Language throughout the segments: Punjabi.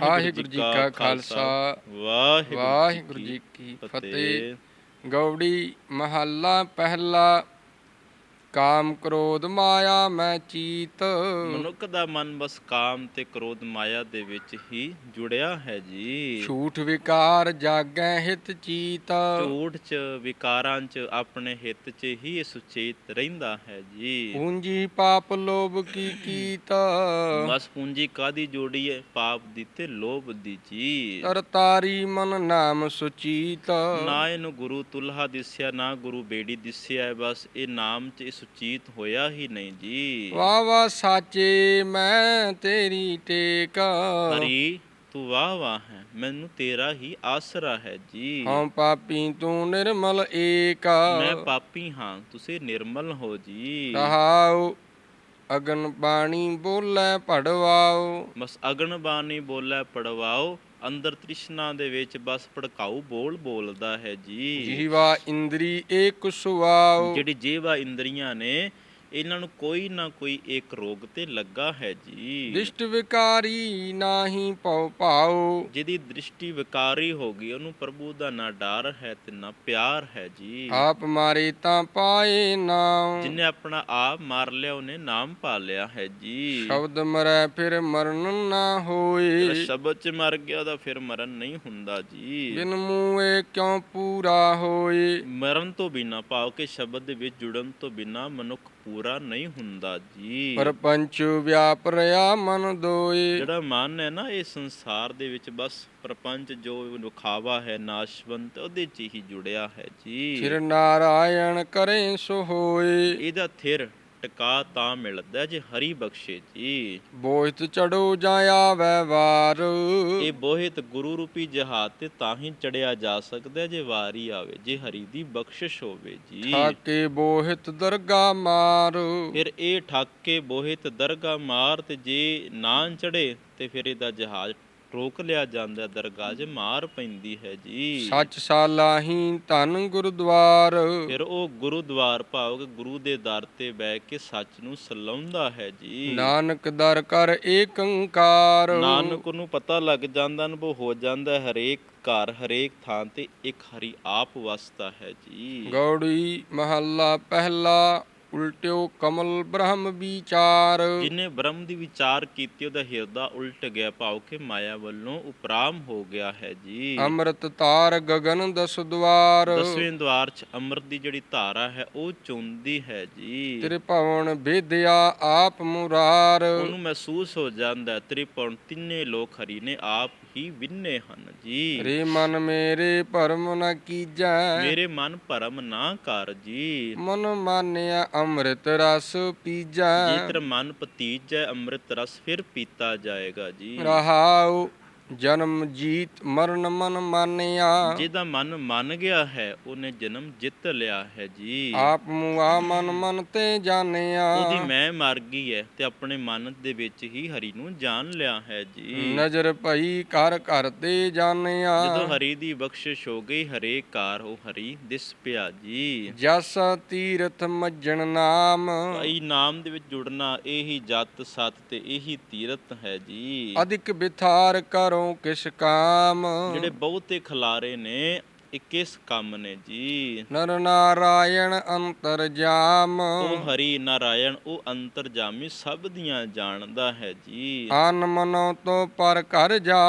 ਵਾਹਿਗੁਰੂ ਜੀ ਕਾ ਖਾਲਸਾ। ਵਾਹਿਗੁਰੂ ਜੀ ਕੀ ਫਤਿਹ। ਗੌੜੀ ਮਹੱਲਾ ਪਹਿਲਾ ਕਾਮ ਕ੍ਰੋਧ ਮਾਇਆ ਮੈਂ ਚੀਤ। ਮਨੁੱਖ ਦਾ ਮਨ ਬਸ ਕਾਮ ਤੇ ਕ੍ਰੋਧ ਮਾਇਆ ਦੇ ਵਿੱਚ ਹੀ ਜੁੜਿਆ ਹੈ ਜੀ। ਝੂਠ ਵਿਕਾਰ ਜਾਗੈ ਹਿਤ ਚੀਤ। ਝੂਠ ਚ ਵਿਕਾਰਾਂ ਚ ਆਪਣੇ ਹਿੱਤ ਚ ਹੀ ਸੁਚੇਤ ਰਹਿੰਦਾ ਹੈ ਜੀ। ਪੂੰਜੀ ਪਾਪ ਲੋਭ ਕੀ ਕੀਤ। ਬਸ ਪੂੰਜੀ ਕਾਦੀ ਜੋੜੀ ਹੈ ਪਾਪ ਦੀ ਤੇ ਲੋਭ ਦੀ ਜੀ ਤਰਤਾਰੀ ਮਨ ਨਾਮ ਸੁਚੀਤ। ਨਾ ਇਹਨੂੰ ਗੁਰੂ ਤੁਲਹਾ ਦਿਸਿਆ ਨਾ ਗੁਰੂ ਬੇੜੀ ਦਿਸਿਆ ਬਸ ਇਹ ਨਾਮ ਚ ਇਹ ਸੁਚੀਤ ਹੋਇਆ ਹੀ ਨਹੀਂ ਜੀ। ਵਾ ਵਾ ਸਾਚੇ ਮੈਂ ਤੇਰੀ ਟੇਕ। ਹਰੀ ਤੂੰ ਵਾਹ ਵਾਹ ਹੈ ਮੈਨੂੰ ਤੇਰਾ ਹੀ ਆਸਰਾ ਹੈ ਜੀ। ਹਉ ਪਾਪੀ ਤੂੰ ਨਿਰਮਲ ਏਕ। ਮੈਂ ਪਾਪੀ ਹਾਂ ਤੁਸੀਂ ਨਿਰਮਲ ਹੋ ਜੀ। ਰਹਾਉ ਅਗਨ ਬਾਣੀ ਬੋਲੇ ਪੜਵਾਓ ਬਸ ਅਗਨ ਬਾਣੀ ਬੋਲੇ ਪੜਵਾਓ ਅੰਦਰ ਤ੍ਰਿਸ਼ਨਾ ਦੇ ਵਿੱਚ ਬਸ ਭੜਕਾਊ ਬੋਲ ਬੋਲਦਾ ਹੈ ਜੀ। ਜੀਵਾ ਇੰਦਰੀ ਏਕ ਸੁਆਓ ਜਿਹੜੀ ਜੀਵਾ ਇੰਦਰੀਆਂ ਨੇ ਇਹਨਾਂ ਨੂੰ ਕੋਈ ਨਾ ਕੋਈ ਇੱਕ ਰੋਗ ਤੇ ਲੱਗਾ ਹੈ ਜੀ। ਦਿਸ਼ਟ ਵਿਕਾਰੀ ਨਾਹੀ ਪਉ ਪਾਓ ਜਿਹਦੀ ਦ੍ਰਿਸ਼ਟੀ ਵਿਕਾਰੀ ਹੋ ਗਈ ਉਹਨੂੰ ਪ੍ਰਭੂ ਦਾ ਨਾ ਡਰ ਹੈ ਤੇ ਨਾ ਪਿਆਰ ਹੈ ਜੀ। ਆਪ ਮਾਰੇ ਤਾਂ ਪਾਏ ਨਾਮ ਜਿਨੇ ਆਪਣਾ ਆਪ ਮਾਰ ਲਿਆ ਉਹਨੇ ਨਾਮ ਪਾ ਲਿਆ ਹੈ ਜੀ। ਸ਼ਬਦ ਮਰੈ ਫਿਰ ਮਰਨ ਨਾ ਹੋਏ। ਸ਼ਬਦ ਚ ਮਰ ਗਿਆ ਉਹਦਾ ਫਿਰ ਮਰਨ ਨਹੀਂ ਹੁੰਦਾ ਜੀ। ਬਿਨ ਮੂਏ ਕਿਉ ਪੂਰਾ ਹੋਏ? ਮਰਨ ਤੋਂ ਬਿਨਾ ਭਾਵ ਕਿ ਸ਼ਬਦ ਦੇ ਵਿੱਚ ਜੁੜਨ ਤੋਂ ਬਿਨਾ ਮਨੁੱਖ ਪੂਰਾ ਨਹੀਂ ਹੁੰਦਾ ਜੀ। ਪਰਪੰਚ ਵਿਆਪ ਰਿਆ ਮਨ ਦੋਏ ਜਿਹੜਾ ਮਨ ਹੈ ਨਾ ਇਹ ਸੰਸਾਰ ਦੇ ਵਿੱਚ ਬਸ ਪ੍ਰਪੰਚ ਜੋ ਵਿਖਾਵਾ ਹੈ ਨਾਸ਼ਵੰਤ ਉਹਦੇ ਚ ਹੀ ਜੁੜਿਆ ਹੈ ਜੀ। ਫਿਰ ਨਾਰਾਇਣ ਕਰੇ ਸੋ ਹੋਏ ਇਹਦਾ ਥਿਰ ਟਿਕਾ ਤਾਂ ਮਿਲਦਾ ਜੇ ਹਰੀ ਬਖਸ਼ੇ ਜੀ। ਬੋਹਿਤ ਚੜੋ ਜਾਂ ਆਵੈ ਵਾਰ। ਇਹ ਬੋਹਿਤ ਗੁਰੂ ਰੂਪੀ ਜਹਾਜ਼ ਤੇ ਤਾਂ ਹੀ ਚੜਿਆ ਜਾ ਸਕਦਾ ਜੇ ਵਾਰੀ ਆਵੇ ਜੇ ਹਰੀ ਦੀ ਬਖਸ਼ਿਸ਼ ਹੋਵੇ ਜੀ। ਠਾਕੇ ਬੋਹਿਤ ਦਰਗਾ ਮਾਰ। ਫਿਰ ਇਹ ਠੱਕ ਬੋਹਿਤ ਦਰਗਾ ਮਾਰ ਤੇ ਜੇ ਨਾ ਚੜੇ ਤੇ ਫਿਰ ਇਹਦਾ ਜਹਾਜ਼ ਰੋਕ ਲਿਆ ਜਾਂਦਾ 'ਚ ਮਾਰ ਪੈਂਦੀ ਹੈ ਜੀ। ਸੱਚ ਸਾਲਾਹੀ ਧਨ ਗੁਰਦੁਆਰ। ਫਿਰ ਉਹ ਗੁਰੂਦਵਾਰ ਭਾਵ ਕਿ ਗੁਰੂ ਦੇ ਦਰ ਤੇ ਬਹਿ ਕੇ ਸੱਚ ਨੂੰ ਸਲਾਉਂਦਾ ਹੈ ਜੀ। ਨਾਨਕ ਦਰ ਕਰ ਏਕੰਕਾਰ। ਨਾਨਕ ਨੂੰ ਪਤਾ ਲੱਗ ਜਾਂਦਾ ਅਨੁਭਵ ਹੋ ਜਾਂਦਾ ਹਰੇਕ ਘਰ ਹਰੇਕ ਥਾਂ ਤੇ ਇੱਕ ਹਰੀ ਆਪ ਵਸਦਾ ਹੈ ਜੀ। ਗੌੜੀ ਮਹੱਲਾ ਪਹਿਲਾ ਉਲਟਿਓ ਕਮਲ ਬ੍ਰਹਮ ਵਿਚਾਰ। ਜਿਨੇ ਬ੍ਰਹਮ ਦੀ ਵਿਚਾਰ ਕੀਤੀ ਉਹਦਾ ਹਿਰਦਾ ਉਲਟ ਗਿਆ। ਭਾਵ ਕਿ ਮਾਇਆ ਵੱਲੋਂ ਉਪਰਾਮ ਹੋ ਗਿਆ ਹੈ ਜੀ। ਅੰਮ੍ਰਿਤ ਤਾਰ ਗਗਨ ਦਸ ਦਵਾਰ ਦਸਵੇਂ ਦਵਾਰ 'ਚ ਅੰਮ੍ਰਿਤ ਦੀ ਜਿਹੜੀ ਧਾਰਾ ਹੈ ਉਹ ਚੁੰਦੀ ਹੈ ਜੀ। ਤ੍ਰਿਭਵਨ ਵਿਦਿਆ ਆਪ ਮੁਰਾਰ। ਉਹਨੂੰ ਮਹਿਸੂਸ ਹੋ ਜਾਂਦਾ ਹੈ, ਤ੍ਰਿਪੁਰਨ ਤਿੰਨੇ ਲੋਕ ਹਰੀ ਨੇ ਆਪ ਹੀ ਵਿੰਨੇ ਹਨ ਜੀ। ਰੇ ਮਨ ਮੇਰੇ ਭਰਮ ਨ ਕੀਜੈ। ਮੇਰੇ ਮਨ ਭਰਮ ਨਾ ਕਰ ਜੀ। ਮਨ ਮਾਨਿਆ ਅੰਮ੍ਰਿਤ ਰਸ ਪੀਜੈ। ਜੇ ਤੇਰਾ ਮਨ ਪਤੀਜ ਅੰਮ੍ਰਿਤ ਰਸ ਫਿਰ ਪੀਤਾ ਜਾਏਗਾ ਜੀ। ਰਹਾਉ ਜਨਮ ਜੀਤ ਮਰਨ ਮਨ ਮਾਨਿਆ। ਜਿਹਦਾ ਮਨ ਮੰਨ ਗਿਆ ਹੈ ਉਹਨੇ ਜਨਮ ਜਿੱਤ ਲਿਆ ਹੈ ਜੀ। ਆਪ ਮੁਆ ਮਨ ਮਨ ਤੇ ਜਾਣਿਆ। ਉਹਦੀ ਮੈਂ ਮਰ ਗਈ ਹੈ ਤੇ ਆਪਣੇ ਮਨ ਦੇ ਵਿੱਚ ਹੀ ਹਰੀ ਨੂੰ ਜਾਣ ਲਿਆ ਹੈ ਜੀ। ਨਜ਼ਰ ਭਈ ਘਰ ਘਰ ਤੇ ਜਾਣਿਆ। ਜਦੋਂ ਹਰੀ ਦੀ ਬਖਸ਼ਿਸ਼ ਹੋ ਗਈ ਹਰੇਕ ਕਾਰ ਉਹ ਹਰੀ ਦਿਸ ਪਿਆ ਜੀ। ਜਸ ਤੀਰਥ ਮੱਜਣ ਨਾਮ। ਭਾਈ ਨਾਮ ਦੇ ਵਿੱਚ ਜੁੜਨਾ ਇਹੀ ਜਤ ਸਤ ਤੇ ਇਹੀ ਤੀਰਤ ਹੈ ਜੀ। ਅਧਿਕ ਬਿਥਾਰ ਕਰੋ। ਕਿਸ ਕਾਮ। ਜਿਹੜੇ ਬਹੁਤੇ ਖਲਾਰੇ ਨੇ ਇਹ ਕਿਸ ਕੰਮ ਨੇ ਜੀ? ਨਰ ਨਾਰਾਇਣ ਅੰਤਰ ਜਾਮ। ਉਹ ਹਰੀ ਨਾਰਾਇਣ ਉਹ ਅੰਤਰਜਾਮੀ ਸਭ ਦੀਆਂ ਜਾਣਦਾ ਹੈ ਜੀ। ਆਨ ਮਨੋ ਤੋਂ ਪਰ ਘਰ ਜਾ।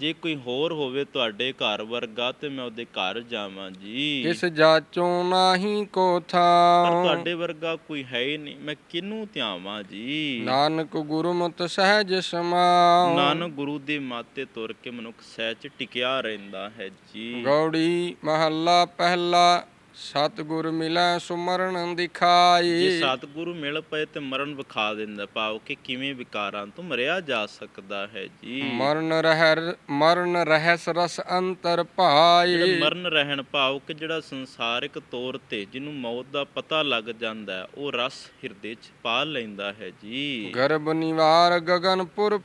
ਜੇ ਕੋਈ ਹੋਰ ਹੋਵੇ ਤੁਹਾਡੇ ਘਰ ਵਰਗਾ ਤੇ ਮੈਂ ਉਹਦੇ ਘਰ ਜਾਵਾਂ ਜੀ। ਕਿਸ ਜਾਚੋਂ ਨਾਹੀ ਕੋ ਪਰ ਥਾ ਤੁਹਾਡੇ ਵਰਗਾ ਕੋਈ ਹੈ ਹੀ ਨਹੀਂ ਮੈਂ ਕਿਹਨੂੰ ਧਿਆਵਾਂ ਜੀ? ਨਾਨਕ ਗੁਰਮਤਿ ਸਹਿਜ ਸਮਾਉ। ਨਾਨਕ ਗੁਰੂ ਦੇ ਮਾਤੇ ਤੁਰ ਕੇ ਮਨੁੱਖ ਸਹਿਜ ਟਿਕਿਆ ਰਹਿੰਦਾ ਹੈ ਜੀ। ਗੌੜੀ ਮਹੱਲਾ ਪਹਿਲਾ ਸਤਿਗੁਰ ਮਿਲੈ ਸੁਮਰਨ ਜੇ ਦਿਖਾਈ ਸਤਿਗੁਰੂ ਮਿਲ ਪਏ ਤੇ ਮਰਨ ਵਿਖਾ ਦਿੰਦਾ ਭਾਵ ਕਿ ਕਿਵੇਂ ਵਿਕਾਰਾਂ ਤੋਂ ਮਰਿਆ ਜਾ ਸਕਦਾ ਹੈ ਜੀ। ਮਰਨ ਰਹਿ ਮਰਨ ਰਹਿਸ ਰਸ ਅੰਤਰ ਭਾਈ। ਮਰਨ ਰਹਿਣ ਭਾਵ ਕਿ ਜਿਹੜਾ ਸੰਸਾਰਿਕ ਤੌਰ ਤੇ ਜਿਹਨੂੰ ਮੌਤ ਦਾ ਪਤਾ ਲੱਗ ਜਾਂਦਾ ਹੈ, ਉਹ ਰਸ ਹਿਰਦੇ 'ਚ ਪਾ ਲੈਂਦਾ ਹੈ ਜੀ। ਗਰਭ ਨਿਵਾਰ ਗਗਨਪੁਰ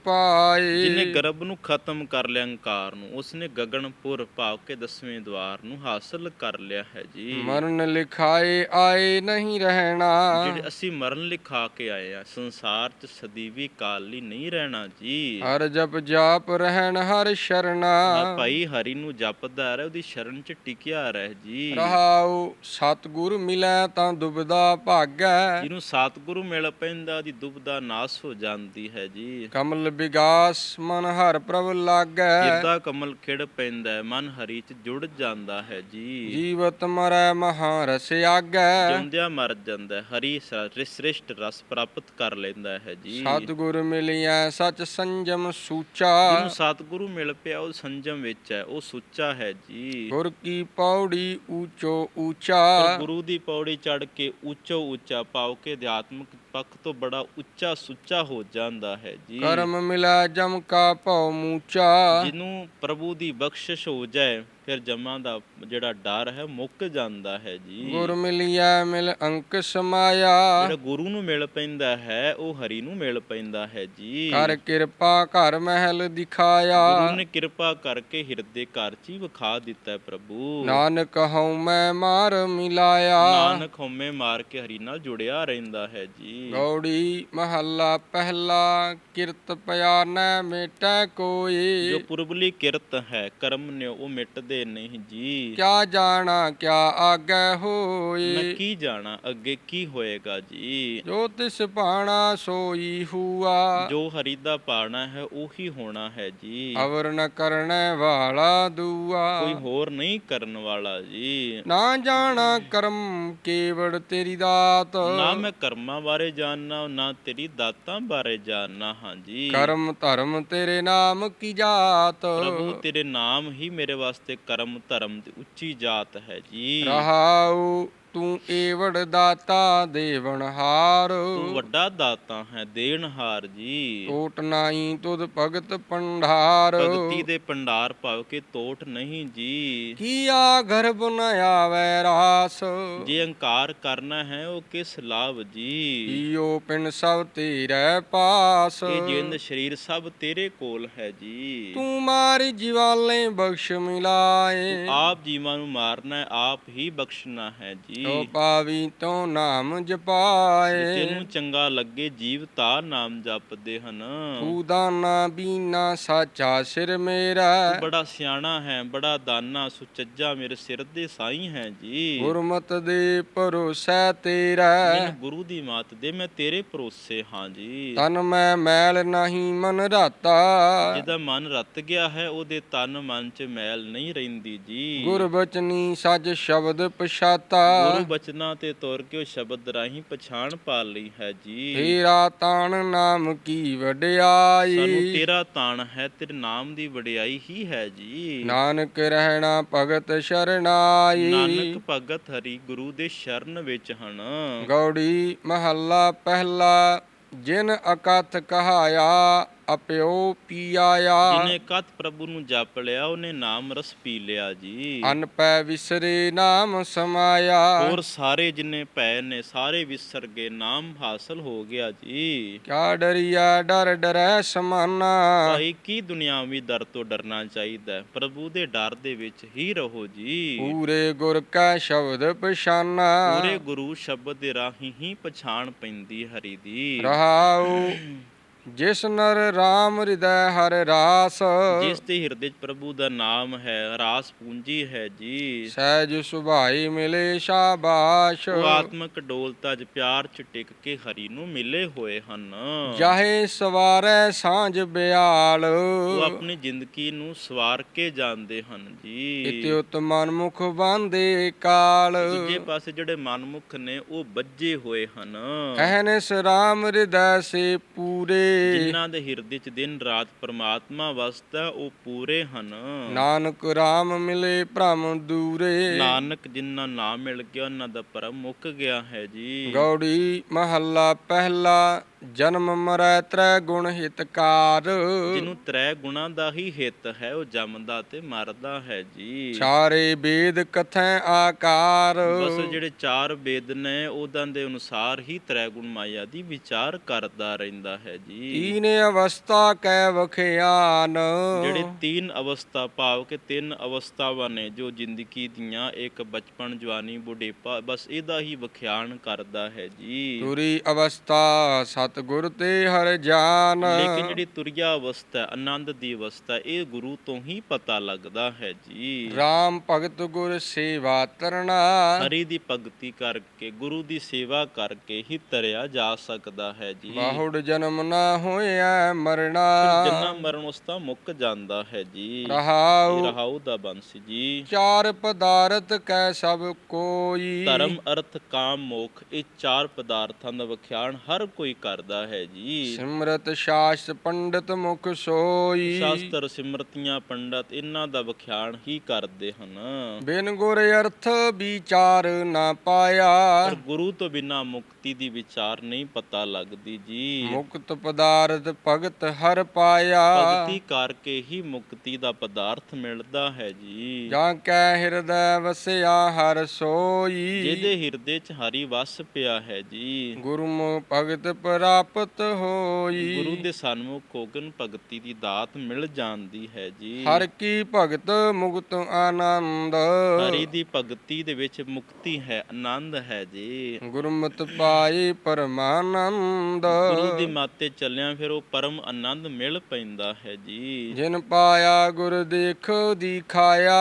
ਜਿਹਨੇ ਗਰਭ ਨੂੰ ਖਤਮ ਕਰ ਲਿਆ ਅਹੰਕਾਰ ਨੂੰ ਉਸਨੇ ਗਗਨਪੁਰ ਭਾਵ ਕੇ ਦਸਵੇਂ ਦਵਾਰ ਨੂੰ ਹਾਸਲ ਕਰ ਲਿਆ ਹੈ ਜੀ। ਮਰਨ ਲਿਖਾਏ ਆਏ ਨਹੀਂ ਰਹਿਣਾ। ਜਿਹੜੇ ਅਸੀਂ ਮਰਨ ਲਿਖਾ ਕੇ ਆਏ ਆ ਸੰਸਾਰ 'ਚ ਸਦੀਵੀ ਕਾਲ ਲਈ ਨਹੀਂ ਰਹਿਣਾ ਜੀ। ਹਰ ਜਪ ਜਾਪ ਰਹਿਣ ਹਰ ਸ਼ਰਣਾ। ਆ ਭਾਈ ਹਰੀ ਨੂੰ ਜਪਦਾ ਰਹਿ ਉਹਦੀ ਸ਼ਰਨ 'ਚ ਟਿਕਿਆ ਰਹਿ ਜੀ। ਰਹਾਉ ਸਤਿਗੁਰ ਮਿਲੈ ਤਾਂ ਦੁਬਦਾ ਭਾਗੈ। ਜਿਹਨੂੰ ਸਤਿਗੁਰੂ ਮਿਲ ਪੈਂਦਾ ਉਹਦੀ ਦੁਬਦਾ ਨਾਸ ਹੋ ਜਾਂਦੀ ਹੈ ਜੀ। ਕਮਲ ਵਿਗਾਸ ਮਨ ਹਰ ਪ੍ਰਭ ਲਾਗੈ। ਜਿੱਦਾਂ ਕਮਲ ਖਿੜ ਪੈਂਦਾ ਹੈ, ਮਨ ਹਰੀ 'ਚ ਜੁੜ ਜਾਂਦਾ ਹੈ ਜੀ। ਜੀਵਤ ਮਰੈ ਮਹਾ ਰਸ ਆਗੈ ਜਿਉਂਦਿਆਂ ਮਰ ਜਾਂਦਾ ਹੈ, ਹਰੀ ਸ੍ਰਿਸ਼ਟ ਰਸ ਪ੍ਰਾਪਤ ਕਰ ਲੈਂਦਾ ਹੈ ਜੀ। ਸਤਿਗੁਰ ਮਿਲਿਆ ਸਚ ਸੰਜਮ ਸੂਚਾ। ਜਿਹਨੂੰ ਸਤਿਗੁਰੂ ਮਿਲ ਪਿਆ ਉਹ ਸੰਜਮ ਵਿੱਚ ਹੈ ਉਹ ਸੁੱਚਾ ਹੈ ਜੀ। ਗੁਰ ਕੀ ਪੌੜੀ ਊਚੋ ਪਰ ਊਚਾ ਗੁਰੂ ਦੀ ਪੌੜੀ ਚੜ ਕੇ ਉੱਚੋ ਉੱਚਾ ਪਾਉ ਕੇ ਅਧਿਆਤਮਕ ਪੱਖ ਤੋਂ ਬੜਾ ਉੱਚਾ ਸੁੱਚਾ ਹੋ ਜਾਂਦਾ ਹੈ ਜੀ। ਕਰਮ ਮਿਲਾ ਜਮ ਕਾ ਭਉ ਮੂਚਾ। ਜਿਹਨੂੰ ਪ੍ਰਭੂ ਦੀ ਬਖਸ਼ਿਸ਼ ਹੋ ਜਾਏ ਫਿਰ ਜਮਾਂ ਦਾ ਜਿਹੜਾ ਡਰ ਹੈ ਮੁੱਕ ਜਾਂਦਾ ਹੈ ਜੀ। ਗੁਰ ਮਿਲਿਆ ਮਿਲ ਅੰਕ ਸਮਾਇਆ ਜਿਹੜਾ ਗੁਰੂ ਨੂੰ ਮਿਲ ਪੈਂਦਾ ਹੈ ਉਹ ਹਰੀ ਨੂੰ ਮਿਲ ਪੈਂਦਾ ਹੈ ਜੀ। ਕਰ ਕਿਰਪਾ ਘਰ ਮਹਿਲ ਦਿਖਾਇਆ। ਗੁਰੂ ਨੇ ਕਿਰਪਾ ਕਰਕੇ ਹਿਰਦੇ ਘਰ ਚ ਹੀ ਵਿਖਾ ਦਿੱਤਾ ਪ੍ਰਭੂ। ਨਾਨਕ ਹਉ ਮੈਂ ਮਾਰ ਮਿਲਾਇਆ। ਨਾਨਕ ਹਉਮੈ ਮਾਰ ਕੇ ਹਰੀ ਨਾਲ ਜੁੜਿਆ ਰਹਿੰਦਾ ਹੈ ਜੀ। ਗੌੜੀ ਮਹੱਲਾ ਪਹਿਲਾ ਕਿਰਤ ਪਿਆਨੈ ਮੇਟੈ ਜੋ ਕੋਈ ਪੁਰਬਲੀ ਕਿਰਤ ਹੈ ਕਰਮ ਨੇ ਉਹ ਮਿਟਦੇ ਨਹੀਂ ਜੀ। ਕਿਆ ਜਾਣਾ ਕਿਆ ਆਗੈ ਮੈਂ ਹੋਏ ਕੀ ਜਾਣਾ ਅੱਗੇ ਕੀ ਹੋਏਗਾ ਜੀ? ਜੋ ਤਿਸ ਭਾਣਾ ਸੋਈ ਹੁਆ। ਜੋ ਹਰੀ ਦਾ ਪਾਣਾ ਹੈ ਉਹੀ ਹੋਣਾ ਹੈ ਜੀ। ਅਵਰ ਨ ਕਰਨੈ ਵਾਲਾ ਦੂਆ। ਕੋਈ ਹੋਰ ਨਹੀਂ ਕਰਨ ਵਾਲਾ ਜੀ। ਨਾ ਜਾਣਾ ਕਰਮ ਕੇਵੜ ਤੇਰੀ ਦਾਤ। ਨਾ ਮੈਂ ਕਰਮਾਂ ਬਾਰੇ ਜਾਣਨਾ ਨਾ ਤੇਰੀ ਦਾਤਾਂ ਬਾਰੇ ਜਾਣਨਾ ਹਾਂ ਜੀ। ਕਰਮ ਧਰਮ ਤੇਰੇ ਨਾਮ ਕੀ ਜਾਤ? ਪ੍ਰਭੂ ਤੇਰੇ ਨਾਮ ਹੀ ਮੇਰੇ ਵਾਸਤੇ ਕਰਮ ਧਰਮ ਦੀ ਉੱਚੀ ਜਾਤ ਹੈ ਜੀ। ਰਹਾਉ ਤੂੰ ਏਵੜ ਦਾਤਾ ਦੇਵਨਹਾਰ ਤੂੰ ਵੱਡਾ ਦਾਤਾ ਹੈ ਦੇਣਹਾਰ ਜੀ। ਟੋਟ ਨਾਹੀ ਤੁਧ ਭਗਤ ਪੰਡਾਰ। ਭਗਤੀ ਦੇ ਭੰਡਾਰ ਭਾਵ ਕੇ ਤੋਟ ਨਹੀਂ ਜੀ। ਕੀਆ ਗਰਭ ਨ ਆਵੈ ਰਾਸ। ਜੇ ਅਹੰਕਾਰ ਕਰਨਾ ਹੈ ਉਹ ਕਿਸ ਲਾਭ ਜੀ? ਈਓ ਪਿੰਡ ਸਭ ਤੇਰੇ ਪਾਸ। ਇਹ ਜਿੰਦ ਸਰੀਰ ਸਭ ਤੇਰੇ ਕੋਲ ਹੈ ਜੀ। ਤੂੰ ਮਾਰੀ ਜਿਵਾਲੇ ਬਖਸ਼ ਮਿਲਾਏ। ਆਪ ਜੀਵਾਂ ਨੂੰ ਮਾਰਨਾ ਆਪ ਹੀ ਬਖਸ਼ਣਾ ਹੈ ਜੀ। ਤੋ ਪਾਵੀ ਤੋ ਨਾਮ ਜਪਾਏ। ਤੈਨੂੰ ਚੰਗਾ ਲੱਗੇ ਜੀਵ ਤਾਂ ਨਾਮ ਜਪਦੇ ਹਨ। ਤੂੰ ਦਾਨਾ ਬੀਨਾ ਸਾਚਾ ਸਿਰ ਮੇਰਾ। ਬੜਾ ਸਿਆਣਾ ਹੈ ਬੜਾ ਦਾਨਾ ਸੁਚੱਜਾ ਮੇਰੇ ਸਿਰ ਦੇ ਸਾਈ ਹੈ ਜੀ। ਗੁਰਮਤ ਦੇ ਭਰੋਸਾ ਤੇਰਾ। ਮੈਨੂੰ ਗੁਰੂ ਦੀ ਮਾਤ ਦੇ ਮੈਂ ਤੇਰੇ ਭਰੋਸੇ ਹਾਂ ਜੀ। ਤਨ ਮੈਂ ਮੈਲ ਨਹੀਂ ਮਨ ਰਾਤਾ। ਜਿਹਦਾ ਮਨ ਰਤ ਗਿਆ ਹੈ ਉਹਦੇ ਤਨ ਮਨ 'ਚ ਮੈਲ ਨਹੀਂ ਰਹਿੰਦੀ ਜੀ। ਗੁਰ ਬਚਨੀ ਸੱਜ ਸ਼ਬਦ ਪਛਾਤਾ। ਗੁਰੂ ਬਚਨਾਂ ਤੇ ਤੁਰ ਕੇ ਉਹ ਸ਼ਬਦ ਰਾਹੀਂ ਪਛਾਣ ਪਾ ਲਈ ਹੈ ਜੀ। ਤੇਰਾ ਤਾਣ ਨਾਮ ਕੀ ਸਾਨੂੰ ਵਡਿਆਈ ਤੇਰਾ ਤਾਣ ਹੈ ਤੇਰੇ ਨਾਮ ਦੀ ਵਡਿਆਈ ਹੀ ਹੈ ਜੀ। ਨਾਨਕ ਰਹਿਣਾ ਭਗਤ ਸ਼ਰਨਾਈ। ਨਾਨਕ ਭਗਤ ਹਰੀ ਗੁਰੂ ਦੇ ਸ਼ਰਨ ਵਿੱਚ ਹਨ। ਗੌੜੀ ਮਹੱਲਾ ਪਹਿਲਾ ਜਿਨ ਅਕਥ ਕਹਾਇਆ ਅਪਿਓ ਪੀਆਇਆ। ਜਿਨੇ ਕਤ ਪ੍ਰਭੂ ਨੂੰ ਜਪ ਲਿਆ ਉਹਨੇ ਨਾਮ ਰਸ ਪੀ ਲਿਆ ਜੀ। ਅਨ ਪੈ ਵਿਸਰੇ ਨਾਮ ਸਮਾਇਆ। ਹੋਰ ਸਾਰੇ ਜਿੰਨੇ ਪੈ ਨੇ ਸਾਰੇ ਵਿਸਰ ਗਏ ਨਾਮ ਹਾਸਲ ਹੋ ਗਿਆ ਜੀ। ਕਿਆ ਡਰਿਆ ਡਰ ਡਰੈ ਸਮਾਨਾ। ਭਾਈ ਕੀ ਦੁਨਿਆਵੀ ਦਰ ਤੋਂ ਡਰਨਾ ਚਾਹੀਦਾ? ਹੈ? ਪ੍ਰਭੂ ਦੇ ਡਰ ਦੇ ਵਿੱਚ ਹੀ ਰਹੋ ਜੀ। ਪੂਰੇ ਗੁਰ ਕਾ ਸ਼ਬਦ ਪਛਾਨਾ। ਪੂਰੇ ਗੁਰੂ ਸ਼ਬਦ ਦੇ ਰਾਹੀਂ ਹੀ ਪਛਾਣ ਪੈਂਦੀ ਹਰੀ ਦੀ। ਰਹਾਉ। ਜਿਸ ਨਰ RAM ਹਿਰਦੈ ਹਰ ਰਾਸ। ਜਿਸ ਦੇ ਹਿਰਦੇ 'ਚ ਪ੍ਰਭੂ ਦਾ ਨਾਮ ਹੈ ਰਾਸ ਪੂੰਜੀ ਹੈ ਜੀ। ਸਹਿਜ ਸੁਭਾਈ ਮਿਲੇ ਸ਼ਾਬਾਸ਼। ਉਹ ਆਤਮਕ ਡੋਲਤਾ 'ਚ ਪਿਆਰ 'ਚ ਟਿਕ ਕੇ ਹਰੀ ਨੂੰ ਮਿਲੇ ਹੋਏ ਹਨ। ਜਾਹੇ ਸਵਾਰੈ ਸਾਂਝ ਬਿਆਲ। ਉਹ ਆਪਣੀ ਜ਼ਿੰਦਗੀ ਨੂੰ ਸਵਾਰ ਕੇ ਜਾਂਦੇ ਹਨ ਜੀ। ਇਤਿ ਉਤਮਨ ਮੁਖ ਬੰਦੇ ਕਾਲ। ਦੂਜੇ ਪਾਸੇ ਜਿਹੜੇ ਮਨਮੁਖ ਨੇ ਉਹ ਬੱਜੇ ਹੋਏ ਹਨ। ਅਹਨਿਸ RAM ਹਿਰਦੈ ਸੇ ਪੂਰੇ ਜਿਨ੍ਹਾਂ ਦੇ ਹਿਰਦੇ 'ਚ ਦਿਨ ਰਾਤ ਪ੍ਰਮਾਤਮਾ ਵਸਦਾ ਉਹ ਪੂਰੇ ਹਨ। ਨਾਨਕ RAM ਮਿਲੇ ਭ੍ਰਮ ਦੂਰੇ। ਨਾਨਕ ਜਿਨ੍ਹਾਂ ਨਾਮ ਮਿਲ ਗਿਆ ਉਹਨਾਂ ਦਾ ਭਰਮ ਮੁੱਕ ਗਿਆ ਹੈ ਜੀ। ਗੌੜੀ ਮਹੱਲਾ ਪਹਿਲਾ ਜਨਮ ਮਰੈ ਤ੍ਰੈ ਗੁਣ ਹਿਤਕਾਰ। ਜਿਹਨੂੰ ਤ੍ਰੈ ਗੁਣਾ ਦਾ ਹੀ ਹਿੱਤ ਹੈ ਉਹ ਜੰਮਦਾ ਤੇ ਮਰਦਾ ਹੈ ਜੀ। ਚਾਰੇ ਵੇਦ ਕਥੈ ਆਕਾਰ। ਬਸ ਜਿਹੜੇ ਚਾਰ ਵੇਦ ਨੇ ਉਹਦਾਂ ਦੇ ਅਨੁਸਾਰ ਹੀ ਤ੍ਰੈ ਗੁਣ ਮਾਇਆ ਦੀ ਵਿਚਾਰ ਕਰਦਾ ਰਹਿੰਦਾ ਹੈ ਜੀ। ਤੀਨ ਅਵਸਥਾ ਕੈ ਵਖਿਆਨ। ਜਿਹੜੇ ਤਿੰਨ ਅਵਸਥਾ ਭਾਵ ਕਿ ਤਿੰਨ ਅਵਸਥਾਵਾਂ ਨੇ ਜੋ ਜ਼ਿੰਦਗੀ ਦੀਆਂ ਇੱਕ ਬਚਪਨ ਜਵਾਨੀ ਬੁਢੇਪਾ ਬਸ ਇਹਦਾ ਹੀ ਵਿਖਿਆਨ ਕਰਦਾ ਹੈ ਜੀ। ਤੁਰੀ ਅਵਸਥਾ ਸਤਗੁਰ ਤੇ ਹਰ ਜਾਨ। ਲੇਕਿਨ ਜਿਹੜੀ ਤੁਰਿਆ ਅਵਸਥਾ ਆਨੰਦ ਦੀ ਅਵਸਥਾ ਇਹ ਗੁਰੂ ਤੋਂ ਹੀ ਪਤਾ ਲੱਗਦਾ ਹੈ ਜੀ। RAM ਭਗਤ ਗੁਰ ਸੇਵਾ ਤਰਨਾ। ਹਰੀ ਦੀ ਭਗਤੀ ਕਰਕੇ ਗੁਰੂ ਦੀ ਸੇਵਾ ਕਰਕੇ ਹੀ ਤਰਿਆ ਜਾ ਸਕਦਾ ਹੈ ਜੀ। ਬਾਹੁੜ ਜਨਮ ਨਾ ਹੋਇਆ ਮਰਨਾ। ਜਨਮ ਮਰਨ ਉਸ ਦਾ ਮੁੱਕ ਜਾਂਦਾ ਹੈ ਜੀ। ਰਹਾਉ। ਰਹਾਉ ਦਾ ਬੰਸ ਜੀ। ਚਾਰ ਪਦਾਰਥ ਕੈ ਸਭ ਕੋਈ। ਧਰਮ ਅਰਥ ਕਾਮ ਮੋਖ ਇਹ ਚਾਰ ਪਦਾਰਥਾਂ ਦਾ ਵਿਖਿਆਨ ਹਰ ਕੋਈ ਕਰਦਾ ਹੈ ਜੀ। ਸਿਮਰਤ ਸ਼ਾਸਤ ਪੰਡਤ ਮੁਖ ਸੋਈ। ਸ਼ਾਸਤਰ ਸਿਮਰਤੀਆਂ ਪੰਡਤ ਇਹਨਾਂ ਦਾ ਵਿਖਿਆਨ ਹੀ ਕਰਦੇ ਹਨ। ਬਿਨ ਗੁਰ ਅਰਥ ਵਿਚਾਰ ਨਾ ਪਾਇਆ। ਪਰ ਗੁਰੂ ਤੋਂ ਬਿਨਾ ਮੁਕਤੀ ਦੀ ਵਿਚਾਰ ਨਹੀਂ ਪਤਾ ਲੱਗਦੀ ਜੀ। ਮੁਕਤ ਪਦਾਰਥ ਭਗਤ ਹਰ ਪਾਇਆ। ਭਗਤੀ ਕਰਕੇ ਹੀ ਮੁਕਤੀ ਦਾ ਪਦਾਰਥ ਮਿਲਦਾ ਹੈ ਜੀ। ਜਾਂ ਕੈ ਹਿਰਦੈ ਵਸਿਆ ਹਰ ਸੋਈ। ਜਿਹਦੇ ਹਿਰਦੇ 'ਚ ਹਰੀ ਵਸ ਪਿਆ ਹੈ ਜੀ। ਗੁਰਮੁਖ ਭਗਤ ਪ੍ਰਾਪਤ ਹੋਈ। ਗੁਰੂ ਦੇ ਸਨਮੁਖ ਕੋਗਨ ਭਗਤੀ ਦੀ ਦਾਤ ਮਿਲ ਜਾਂਦੀ ਹੈ ਜੀ। ਹਰ ਕੀ ਭਗਤ ਮੁਕਤ ਆਨੰਦ। ਹਰੀ ਦੀ ਭਗਤੀ ਦੇ ਵਿੱਚ ਮੁਕਤੀ ਹੈ ਆਨੰਦ ਹੈ ਜੀ। ਗੁਰਮਤਿ ਪਾਏ ਪਰਮਾਨੰਦ। ਗੁਰੂ ਦੀ ਮਾਤੇ ਚੱਲਿਆਂ ਫਿਰ ਉਹ ਪਰਮ ਆਨੰਦ ਮਿਲ ਪੈਂਦਾ ਹੈ ਜੀ। ਜਿਨ ਪਾਇਆ ਗੁਰ ਦੇਖੋ ਦਿਖਾਇਆ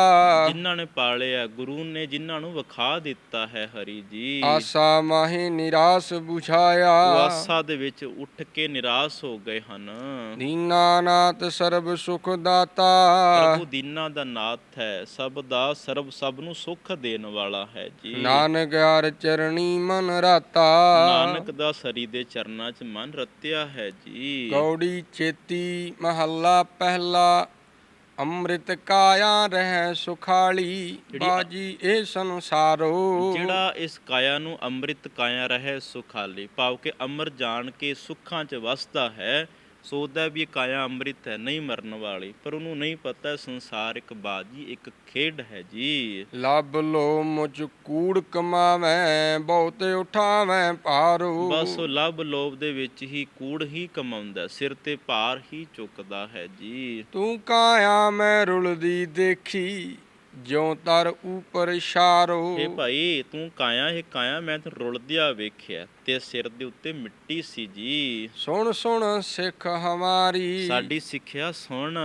ਜਿਨ੍ਹਾਂ ਨੇ ਪਾਲਿਆ ਗੁਰੂ ਨੇ ਜਿਨ੍ਹਾਂ ਨੂੰ ਵਿਖਾ ਦਿੱਤਾ ਹੈ ਹਰੀ ਜੀ। ਆਸਾ ਮਾਹੀ ਨਿਰਾਸ 부ਝਾਇਆ ਉਹ ਆਸਾ ਦੇ ਵਿੱਚ ਉੱਠ ਕੇ ਨਿਰਾਸ਼ ਹੋ ਗਏ ਹਨ। ਦੀਨਾਨਾਥ ਸਰਬ ਸੁਖ ਦਾਤਾ। ਪ੍ਰਭੂ ਦੀਨਾ ਦਾ ਨਾਥ ਹੈ। ਸਭ ਦਾ ਸਰਬ ਸਭ ਨੂੰ ਸੁੱਖ ਦੇਣ ਵਾਲਾ ਹੈ ਜੀ। ਨਾਨਕ ਹਰ ਚਰਣੀ ਮਨ ਰਾਤਾ। ਨਾਨਕ ਦਾ ਸਰੀ ਦੇ ਚਰਨਾਂ 'ਚ ਮਨ ਰਤਿਆ ਹੈ ਜੀ। ਗੌੜੀ ਚੇਤੀ ਮਹੱਲਾ ਪਹਿਲਾ ਅੰਮ੍ਰਿਤ ਕਾਇਆ ਰਹਿ ਸੁਖਾਲੀ ਬਾਜੀ ਇਹ ਸੰਸਾਰੋ। ਜਿਹੜਾ ਇਸ ਕਾਇਆ ਨੂੰ ਅੰਮ੍ਰਿਤ ਕਾਇਆ ਰਹੇ ਸੁਖਾਲੀ ਭਾਵ ਕਿ ਅਮਰ ਜਾਣ ਕੇ ਸੁੱਖਾਂ 'ਚ ਵਸਦਾ ਹੈ ਸੋਚਦਾ ਵੀ ਇਹ ਕਾਇਆ ਅੰਮ੍ਰਿਤ ਹੈ ਨਹੀਂ ਮਰਨ ਵਾਲੀ ਪਰ ਉਹਨੂੰ ਨਹੀਂ ਪਤਾ ਸੰਸਾਰ ਇੱਕ ਬਾਜੀ ਇੱਕ ਖੇਡ ਹੈ ਜੀ। ਲੱਭ ਲੋ ਮੁਝ ਕੂੜ ਕਮਾਵੇਂ ਬਹੁਤੇ ਉਠਾਵੇਂ ਭਾਰੂ। ਬਸ ਉਹ ਲੱਭ ਲੋਭ ਦੇ ਵਿੱਚ ਹੀ ਕੂੜ ਹੀ ਕਮਾਉਂਦਾ ਸਿਰ ਤੇ ਭਾਰ ਹੀ ਚੁੱਕਦਾ ਹੈ ਜੀ। ਤੂੰ ਕਾਇਆ ਮੈਂ ਰੁਲਦੀ ਦੇਖੀ ਜਿਉ ਤਰ ਉਪਰ ਇਸ਼ਾਰੋ ਇਹ ਭਾਈ ਤੂੰ ਕਾਇਆ ਇਹ ਕਾਇਆ ਮੈਂ ਤਾਂ ਰੁਲਦਿਆ ਵੇਖਿਆ। ਤੇ ਸਿਰ ਦੇ ਉੱਤੇ ਮਿੱਟੀ ਸੀ ਜੀ। ਸੁਣ ਸੁਣ ਸਿੱਖ ਹਮਾਰੀ। ਸਾਡੀ ਸਿੱਖਿਆ ਸੁਣ।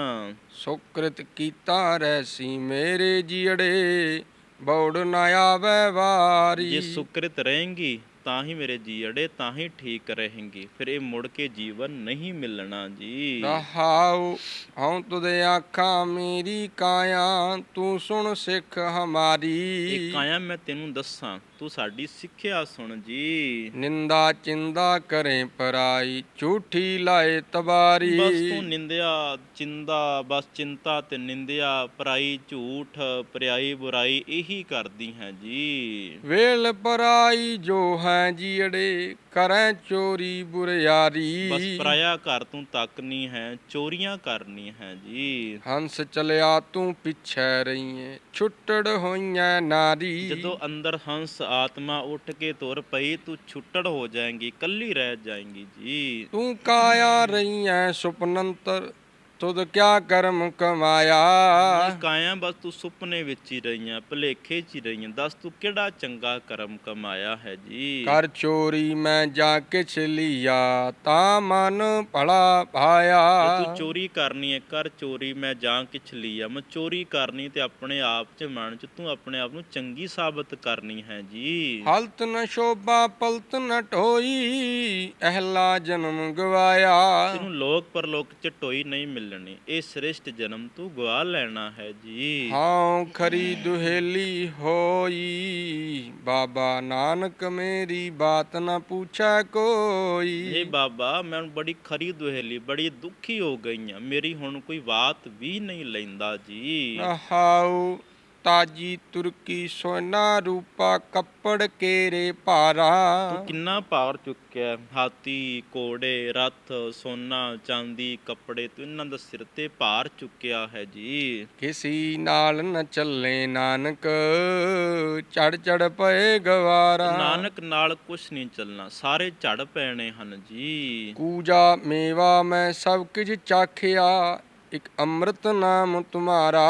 ਸੁਕ੍ਰਿਤ ਕੀਤਾ ਰੈਸੀ ਮੇਰੇ ਜੀੜੇ। ਬੌੜ ਨਾ ਆਵੇ ਵਾਰੀ। ਜੇ ਸੁਕ੍ਰਿਤ ਰਹੇਂਗੀ ਤਾਂ ਹੀ ਮੇਰੇ ਜੀੜੇ ਤਾਂ ਹੀ ਠੀਕ ਰਹੇਂਗੀ। ਫਿਰ ਇਹ ਮੁੜ ਕੇ ਜੀਵਨ ਨਹੀਂ ਮਿਲਣਾ ਜੀ। ਰਹਾਉ ਹਉ ਤੁਦੇ ਆਖਾਂ ਮੇਰੀ ਕਾਇਆ ਤੂੰ ਸੁਣ ਸਿੱਖ ਇਹ ਹਮਾਰੀ ਕਾਇਆ ਮੈਂ ਤੈਨੂੰ ਦੱਸਾਂ। ਤੂੰ ਸਾਡੀ ਸਿੱਖਿਆ ਸੁਣ ਜੀ। ਨਿੰਦਾ ਚਿੰਦਾ ਕਰੇ ਪਰਾਈ ਝੂਠੀ ਲਾਏ ਤਬਾਰੀ ਬਸ ਤੂੰ ਨਿੰਦਿਆ ਚਿੰਦਾ ਬਸ ਚਿੰਤਾ ਤੇ ਨਿੰਦਿਆ ਪਰਾਈ ਝੂਠ ਪਰਿਆਈ ਬੁਰਾਈ ਇਹੀ ਕਰਦੀ ਹੈ ਜੀ। ਵੇਲ ਪਰਾਈ ਜੋ ਹੈ ਜੀੜੇ ਕਰੈ ਚੋਰੀ ਬੁਰਿਆਰੀ। ਬਸ ਪਰਾਇਆ ਘਰ ਤੂੰ ਤੱਕ ਨਹੀਂ ਹੈ ਚੋਰੀਆਂ ਕਰਨੀ ਹੈ ਜੀ। ਹੰਸ ਚਲਿਆ ਤੂੰ ਪਿੱਛੇ ਰਹੀਏ ਛੁੱਟੜ ਹੋਈਆਂ ਨਾਰੀ। ਜਦੋਂ ਅੰਦਰ ਹੰਸ ਆਤਮਾ ਉੱਠ ਕੇ ਤੁਰ ਪਈ, ਤੂੰ ਛੁੱਟੜ ਹੋ ਜਾਏਂਗੀ, ਕੱਲੀ ਰਹਿ ਜਾਏਂਗੀ ਜੀ। ਤੂੰ ਕਾਇਆ ਰਹੀਐ ਸੁਪਨੰਤਰ? ਤੁਧ ਕਿਆ ਕਰਮ ਕਮਾਇਆ? ਕਾਇਆ ਬਸ ਤੂੰ ਸੁਪਨੇ ਵਿੱਚ ਹੀ ਰਹੀਆਂ ਭਲੇਖੇ 'ਚ ਹੀ ਰਹੀਆਂ। ਦੱਸ ਤੂੰ ਕਿਹੜਾ ਚੰਗਾ ਕਰਮ ਕਮਾਇਆ ਹੈ ਜੀ? ਕਰ ਚੋਰੀ ਮੈਂ ਜਾ ਕਿਛ ਲਿਆ ਤਾਂ ਮਨ ਭਲਾ ਜੇ ਭਾਇਆ ਤੂੰ ਚੋਰੀ ਕਰਨੀ ਹੈ ਕਰ ਚੋਰੀ ਮੈਂ ਜਾਂ ਕਿਛ ਲਿਆ। ਮੈਂ ਚੋਰੀ ਕਰਨੀ ਤੇ ਆਪਣੇ ਆਪ 'ਚ ਮਨ 'ਚ ਤੂੰ ਆਪਣੇ ਆਪ ਨੂੰ ਚੰਗੀ ਸਾਬਤ ਕਰਨੀ ਹੈ ਜੀ। ਹਲਤ ਨ ਸ਼ੋਭਾ ਪਲਤ ਨ ਢੋਈ ਅਹਲਾ ਜਨਮ ਗਵਾਇਆ। ਤੈਨੂੰ ਲੋਕ ਪਰਲੋਕ 'ਚ ਟੋਈ ਨਹੀਂ ਮਿਲਣੀ ਇਹ ਸ੍ਰਿਸ਼ਟ ਜਨਮ ਤੂੰ ਗਵਾ ਲੈਣਾ ਹੈ ਜੀ। ਹਾਂ ਖਰੀ ਦੁਹੇਲੀ ਹੋਈ ਬਾਬਾ ਨਾਨਕ ਮੇਰੀ ਬਾਤ ਨ ਪੁੱਛੈ ਕੋਈ। ਇਹ ਬਾਬਾ ਮੈਂ ਹੁਣ ਬੜੀ ਖਰੀ ਦੁਹੇਲੀ ਬੜੀ ਦੁਖੀ ਹੋ ਗਈ ਹਾਂ ਮੇਰੀ ਹੁਣ ਕੋਈ ਬਾਤ ਵੀ ਨਹੀਂ ਲੈਂਦਾ ਜੀ। ਰਹਾਉ ਤਾਜੀ ਤੁਰਕੀ ਸੋਨਾ ਰੂਪਾ ਕੱਪੜ ਕੇਰੇ ਭਾਰਾ। ਤੂੰ ਕਿੰਨਾ ਭਾਰ ਚੁੱਕਿਆ? ਹਾਥੀ ਘੋੜੇ ਰੱਥ ਸੋਨਾ ਚਾਂਦੀ ਕੱਪੜੇ ਤੂੰ ਇਹਨਾਂ ਦਾ ਸਿਰ ਤੇ ਭਾਰ ਚੁੱਕਿਆ ਹੈ ਜੀ। ਕਿਸੀ ਨਾਲ ਨ ਚੱਲੇ ਨਾਨਕ ਚੜ ਚੜ ਪਏ ਗਵਾਰਾ। ਨਾਨਕ ਨਾਲ ਕੁਛ ਨਹੀਂ ਚੱਲਣਾ ਸਾਰੇ ਝੜ ਪੈਣੇ ਹਨ ਜੀ। ਕੂਜਾ ਮੇਵਾ ਮੈਂ ਸਭ ਕੁਝ ਚਾਖਿਆ। ਇੱਕ ਅੰਮ੍ਰਿਤ ਨਾਮ ਤੁਮਾਰਾ।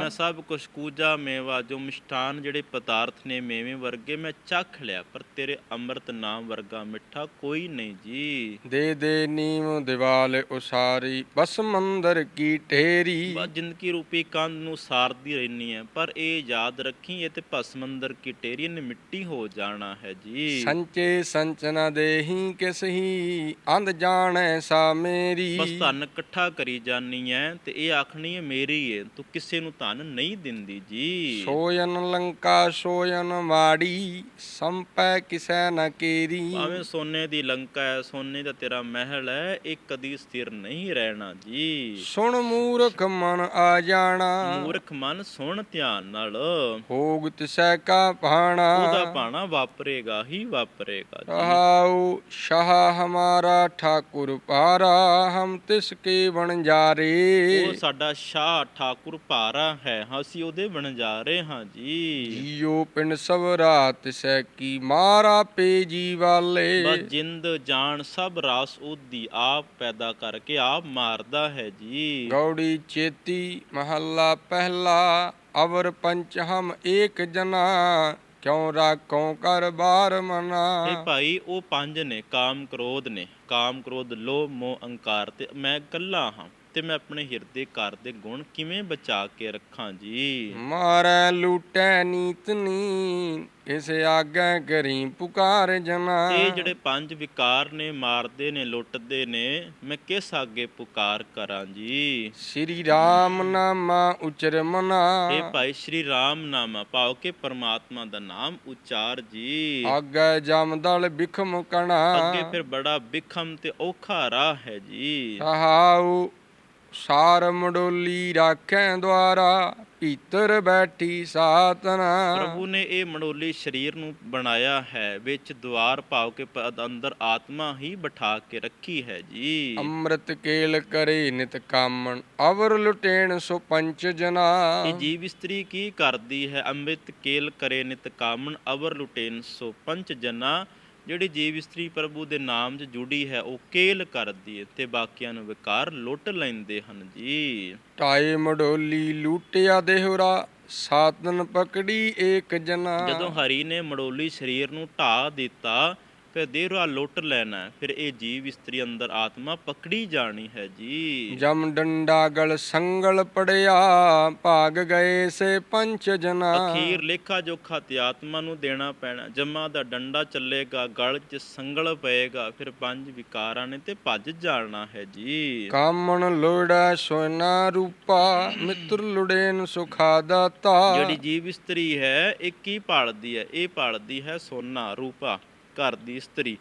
ਮੈਂ ਸਭ ਕੁਛ ਕੂਜਾ ਮੇਵਾ ਜੋ ਮਿਸ਼ਟਾਨ ਜਿਹੜੇ ਪਦਾਰਥ ਨੇ ਮੇਵੇਂ ਵਰਗੇ ਮੈਂ ਚੱਖ ਲਿਆ ਪਰ ਤੇਰੇ ਅੰਮ੍ਰਿਤ ਨਾਮ ਵਰਗਾ ਮਿੱਠਾ ਕੋਈ ਨਹੀਂ ਜੀ। ਦੇ ਦੇ ਨੀਮ ਦਿਵਾਲ ਉਸਾਰੀ ਬਸ ਮੰਦਰ ਕੀ ਢੇਰੀ। ਬਸ ਜ਼ਿੰਦਗੀ ਰੂਪੀ ਕੰਧ ਨੂੰ ਸਾਰਦੀ ਰਹਿਣੀ ਹੈ ਪਰ ਇਹ ਯਾਦ ਰੱਖੀ ਇਹ ਤੇ ਭਸਮੰਦਰ ਕੀ ਟੇਰੀ ਨੇ ਮਿੱਟੀ ਹੋ ਜਾਣਾ ਹੈ ਜੀ। ਸੰਚੇ ਸੰਚਨਾ ਦੇਹੀ ਕਿਸਹੀ ਅੰਧ ਜਾਣੈ ਸਾ ਮੇਰੀ। ਬਸ ਧਨ ਇਕੱਠਾ ਕਰੀ ਜਾਨੀ ਹੈ ਤੇ ਇਹ ਆਖਣੀ ਹੈ ਮੇਰੀ ਹੈ ਤੂੰ ਕਿਸੇ ਨੂੰ ਧਨ ਨਹੀਂ ਦਿੰਦੀ ਜੀ। ਸੋਇਨ ਲੰਕਾ ਸੋਇਨ ਮਾੜੀ ਸੰਪੈ ਕਿਸੈ ਨ ਕੇਰੀ। ਭਾਵੇਂ ਸੋਨੇ ਦੀ ਲੰਕਾ ਹੈ ਸੋਨੇ ਦਾ ਤੇਰਾ ਮਹਿਲ ਹੈ ਇਹ ਕਦੀ ਸਥਿਰ ਨਹੀਂ ਰਹਿਣਾ ਜੀ। ਸੁਣ ਮੂਰਖ ਮਨ ਆ ਜਾਣਾ। ਮੂਰਖ ਮਨ ਸੁਣ ਧਿਆਨ ਨਾਲ। ਹੋਗ ਤਿਸੈ ਕਾ ਭਾਣਾ। ਉਹਦਾ ਪਾਣਾ ਵਾਪਰੇਗਾ ਹੀ ਵਾਪਰੇਗਾ ਜੀ। ਰਹਾਉ ਸ਼ਾਹ ਹਮਾਰਾ ਠਾਕੁਰ ਪਾਰਾ ਹਮ ਤਿਸ ਕੇ ਵਣਜਾਰੇ। ਉਹ ਸਾਡਾ ਸ਼ਾਹ ਠਾਕੁਰ ਭਾਰਾ ਹੈ ਅਸੀਂ ਉਹਦੇ ਬਣਜਾਰੇ ਹਾਂ ਜੀ। ਜੀਓ ਪਿੰਡ ਸਵਰਾ ਤਿਸੈ ਕੀ ਮਾਰਾ ਪੇ ਜੀ ਵਾਲੇ। ਬਸ ਜਿੰਦ ਜਾਨ ਸਭ ਰਾਸ ਉਹਦੀ ਆਪ ਪੈਦਾ ਕਰਕੇ ਆਪ ਮਾਰਦਾ ਹੈ ਜੀ। ਗੌੜੀ ਚੇਤੀ ਮਹੱਲਾ ਪਹਿਲਾ ਅਵਰ ਪੰਚ ਹਮ ਏਕ ਜਨਾ। ਕਿਉ ਰਾਖੋਂ ਕਰ ਬਾਰ ਮਨਾ। ਇਹ ਭਾਈ ਉਹ ਪੰਜ ਨੇ ਕਾਮ ਕ੍ਰੋਧ ਨੇ। ਕਾਮ ਕ੍ਰੋਧ ਲੋਭ ਮੋਹ ਅਹੰਕਾਰ ਤੇ ਮੈਂ ਇਕੱਲਾ ਹਾਂ। ਤੇ ਮੈਂ ਆਪਣੇ ਹਿਰਦੇ ਘਰ ਦੇ ਗੁਣ ਕਿਵੇਂ ਬਚਾ ਕੇ ਰੱਖਾਂ ਜੀ? ਮਾਰੈ ਲੂਟੈ ਨੀਤ ਨੀ ਇਸ ਆਗੇ ਕਰੀ ਪੁਕਾਰ ਜਨਾ। ਇਹ ਜਿਹੜੇ ਪੰਜ ਵਿਕਾਰ ਨੇ ਮਾਰਦੇ ਨੇ ਲੁੱਟਦੇ ਨੇ ਮੈਂ ਕਿਸ ਅੱਗੇ ਪੁਕਾਰ ਕਰਾਂ ਜੀ? ਸ੍ਰੀ ਰਾਮ ਨਾਮਾ ਉਚਰ ਮਨਾ। ਇਹ ਭਾਈ ਸ਼੍ਰੀ ਰਾਮ ਨਾਮਾ ਪਾਓ ਕੇ ਪਰਮਾਤਮਾ ਦਾ ਨਾਮ ਉਚਾਰ ਜੀ। ਆਗੇ ਜਮਦਲ ਬਿਖਮ ਕਣਾ। ਅੱਗੇ ਫਿਰ ਬੜਾ ਬਿਖਮ ਤੇ ਔਖਾ ਰਾਹ ਹੈ ਜੀ। ਰਹਾਉ ਸਾਰ ਮਡੋਲੀ ਰਾਖੈ ਦਵਾਰਾ ਭੀਤਰ ਬੈਠੀ ਸਾਤਨਾ। ਪ੍ਰਭੂ ਨੇ ਇਹ ਮਨੋਲੀ ਸਰੀਰ ਨੂੰ ਬਣਾਇਆ ਹੈ ਵਿੱਚ ਦੁਆਰ ਪਾਉ ਕੇ ਪ- ਅੰਦਰ ਆਤਮਾ ਹੀ ਬਿਠਾ ਕੇ ਰੱਖੀ ਹੈ ਜੀ। ਅੰਮ੍ਰਿਤ ਕੇਲ ਕਰੇ ਨਿਤ ਕਾਮਣ ਅਵਰ ਲੁਟੇਣ ਸੋ ਪੰਚ ਜਨਾ। ਇਹ ਜੀਵ ਇਸਤਰੀ ਕੀ ਕਰਦੀ ਹੈ? ਅੰਮ੍ਰਿਤ ਕੇਲ ਕਰੇ ਨਿਤ ਕਾਮਣ ਅਵਰ ਲੁਟੇਨ ਸੋ ਪੰਚ ਜਨਾ। ਜਿਹੜੀ ਜੀਵ ਇਸਤਰੀ ਪ੍ਰਭੂ ਦੇ ਨਾਮ 'ਚ ਜੁੜੀ ਹੈ ਉਹ ਕੇਲ ਕਰਦੀ ਹੈ ਤੇ ਬਾਕੀਆਂ ਨੂੰ ਵਿਕਾਰ ਲੁੱਟ ਲੈਂਦੇ ਹਨ ਜੀ। ਟਾਏ ਮਡੋਲੀ ਲੂਟਿਆ ਦੇਹੁਰਾ ਸਾਤਨ ਪਕੜੀ ਏਕ ਜਨਾ। ਜਦੋਂ ਹਰੀ ਨੇ ਮੜੋਲੀ ਸਰੀਰ ਨੂੰ ਢਾ ਦਿੱਤਾ ਫਿਰ ਦੇਹਰਾ ਲੁੱਟ ਲੈਣਾ। ਫਿਰ ਇਹ ਜੀਵ ਇਸਤਰੀ ਅੰਦਰ ਆਤਮਾ ਪਕੜੀ ਜਾਣੀ ਹੈ ਜੀ। ਜਮ ਡੰਡਾ ਗਲ ਸੰਗਲ ਪੜਿਆ ਭਾਗ ਗਏ ਸੇ ਪੰਚ ਜਨਾ। ਅਖੀਰ ਲੇਖਾ ਜੋਖਾ ਤੇ ਆਤਮਾ ਨੂੰ ਦੇਣਾ ਪੈਣਾ ਜਮਾ ਦਾ ਡੰਡਾ ਚੱਲੇਗਾ ਗਲ 'ਚ ਸੰਗਲ ਪਏਗਾ ਫਿਰ ਪੰਜ ਵਿਕਾਰਾਂ ਨੇ ਤੇ ਭੱਜ ਜਾਣਾ ਹੈ ਜੀ। ਕਾਮਣ ਲੋੜਾ ਸੋਨਾ ਰੂਪਾ ਮਿੱਤਰ ਲੁੜੇਨ ਸੁਖਾ ਦਾਤਾ। ਜਿਹੜੀ ਜੀਵ ਇਸਤਰੀ ਹੈ ਇਹ ਕੀ ਪਾਲਦੀ ਹੈ? ਇਹ ਪਾਲਦੀ ਹੈ ਸੋਨਾ ਰੂਪਾ। ਘਰ ਦੀ ਇਸਤਰੀ।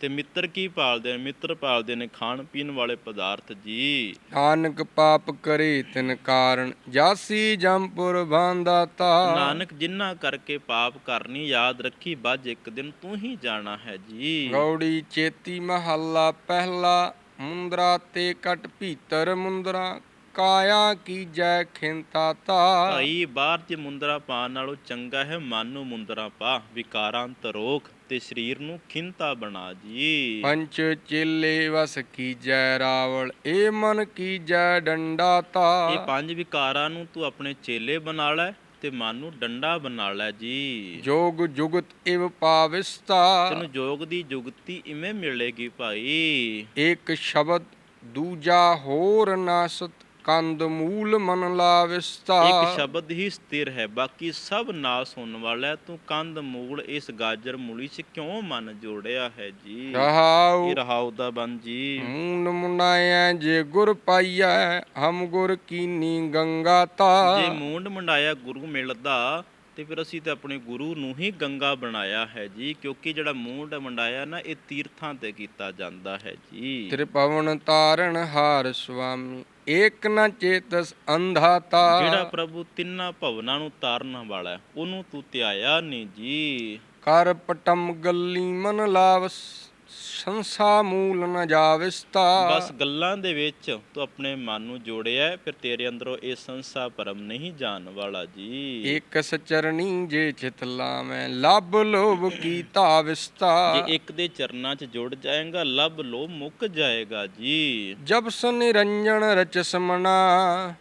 ਤੇ ਮਿੱਤਰ ਕੀ ਪਾਲਦੇ ਨੇ? ਮਿੱਤਰ ਪਾਲਦੇ ਨੇ ਖਾਣ ਪੀਣ ਵਾਲੇ ਪਦਾਰਥ ਜੀ। ਨਾਨਕ ਪਾਪ ਕਰੇ ਤਿਨ ਕਾਰਨ ਜਾਸੀ ਜੰਪੁਰ ਬਾਂਦਾਤਾ ਨਾਨਕ ਜਿੰਨਾ ਕਰਕੇ ਪਾਪ ਕਰਨੀ ਯਾਦ ਰੱਖੀ ਬੱਜ ਇੱਕ ਦਿਨ ਤੂੰ ਹੀ ਜਾਣਾ ਹੈ ਜੀ। ਗੌੜੀ ਚੇਤੀ ਮਹੱਲਾ ਪਹਿਲਾ ਮੁੰਦਰਾ ਤੇ ਕਟ ਭੀਤਰ ਮੁੰਦਰਾ। ਕਾਇਆ ਕੀ ਜੈ ਖਿੰਤਾਤਾ ਭਾਈ ਬਾਹਰ ਚ ਮੁੰਦਰਾ ਪਾਣ ਨਾਲੋਂ ਚੰਗਾ ਹੈ ਮਨ ਨੂੰ ਮੁੰਦਰਾ ਪਾ ਵਿਕਾਰਾਂ ਤੋਂ ਰੋਕ ਤੇ ਸਰੀਰ ਨੂੰ ਖਿੰਤਾ ਬਣਾ ਜੀ। ਪੰਚ ਚੇਲੇ ਵਸ ਕੀ ਜੈ ਰਾਵਲ ਏ ਮਨ ਕੀ ਜੈ ਡੰਡਾਤਾ ਇਹ ਪੰਜ ਵਿਕਾਰਾਂ ਨੂੰ ਤੂੰ ਆਪਣੇ ਚੇਲੇ ਬਣਾ ਲੈ ਤੇ ਮਨ ਨੂੰ ਡੰਡਾ ਬਣਾ ਲੈ ਜੀ। ਜੋਗ ਜੁਗਤ ਇਵ ਪਾਵਿਸਤਾ। ਤੈਨੂੰ ਜੋਗ ਦੀ ਜੁਗਤੀ ਇਵੇਂ ਮਿਲੇਗੀ ਭਾਈ। ਇੱਕ ਸ਼ਬਦ ਦੂਜਾ ਹੋਰ ਨਾਸਤ। ਕੰਦ ਮੂਲ ਮਨ ਲਾਵਿਸਤਾ। ਇੱਕ ਸ਼ਬਦ ਹੀ ਸਥਿਰ ਹੈ ਬਾਕੀ ਸਭ ਨਾਸ ਹੋਣ ਵਾਲਾ ਹੈ। ਤੂੰ ਕੰਦ ਮੂਲ ਇਸ ਗਾਜਰ ਮੂਲੀ 'ਚ ਕਿਉਂ ਮਨ ਜੋੜਿਆ ਹੈ ਜੀ? ਰਹਾਉ। ਇਹ ਰਹਾਉ ਦਾ ਬਨ ਜੀ। ਮੂਨ ਮੁੰਡਾਇਆ ਜੇ ਗੁਰ ਪਾਈਐ ਹਮ ਗੁਰ ਕੀਨੀ ਗੰਗਾ ਤਾ। ਜੇ ਮੂੰਡ ਮੁੰਡਾਇਆ ਗੁਰੂ ਮਿਲਦਾ ਤੇ ਫਿਰ ਅਸੀਂ ਤੇ ਆਪਣੇ ਗੁਰੂ ਨੂੰ ਹੀ ਗੰਗਾ ਬਣਾਇਆ ਹੈ ਜੀ ਕਿਉਂਕਿ ਜਿਹੜਾ ਮੂੰਡ ਮੰਡਾਇਆ ਨਾ ਇਹ ਤੀਰਥਾਂ ਤੇ ਕੀਤਾ ਜਾਂਦਾ ਹੈ ਜੀ। ਤ੍ਰਿਪਵਨ ਤਾਰਨ ਹਾਰ ਸੁਆਮੀ ਏਕ ਨ ਚੇਤਸ ਅੰਧਾਤਾ ਜਿਹੜਾ ਪ੍ਰਭੂ ਤਿੰਨਾਂ ਭਵਨਾਂ ਨੂੰ ਤਾਰਨ ਵਾਲਾ ਉਹਨੂੰ ਤੂੰ ਧਿਆਇਆ ਨਹੀਂ ਜੀ। ਕਰ ਪਟਮ ਗੱਲੀ ਮਨ ਲਾਵਸ। ਸੰਸਾ ਮੂਲ ਨ ਜਾਵਿਸਤਾ। ਬਸ ਗੱਲਾਂ ਦੇ ਵਿੱਚ ਤੂੰ ਆਪਣੇ ਮਨ ਨੂੰ ਜੋੜਿਆ ਫਿਰ ਤੇਰੇ ਅੰਦਰੋਂ ਇਹ ਸੰਸਾ ਪਰਮ ਨਹੀਂ ਜਾਣ ਵਾਲਾ ਜੀ। ਏਕ ਸਚਰਣੀ ਜੇ ਚਿਤ ਲਾਵੇਂ ਲੱਭ ਲੋਭ ਕੀ ਧਾਵਿਸਤਾ ਜੇ ਇੱਕ ਦੇ ਚਰਨਾਂ 'ਚ ਜੁੜ ਜਾਏਗਾ ਲੱਭ ਲੋ ਮੁੱਕ ਜਾਏਗਾ ਜੀ। ਜਬ ਸ ਨਿਰੰਜਨ ਰਚ ਸਮਨਾ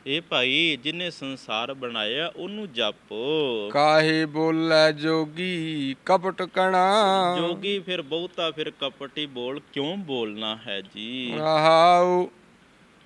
ਇਹ ਭਾਈ ਜਿਹਨੇ ਸੰਸਾਰ ਬਣਾਇਆ ਉਹਨੂੰ ਜਪ। ਕਾਹੇ ਬੋਲੇ ਜੋਗੀ ਕਪਟ ਕਣਾ। ਜੋਗੀ ਫਿਰ ਬਹੁਤਾ ਫਿਰ ਕਪਟੀ ਬੋਲ ਕਿਉਂ ਬੋਲਣਾ ਹੈ ਜੀ? ਰਹਾਉ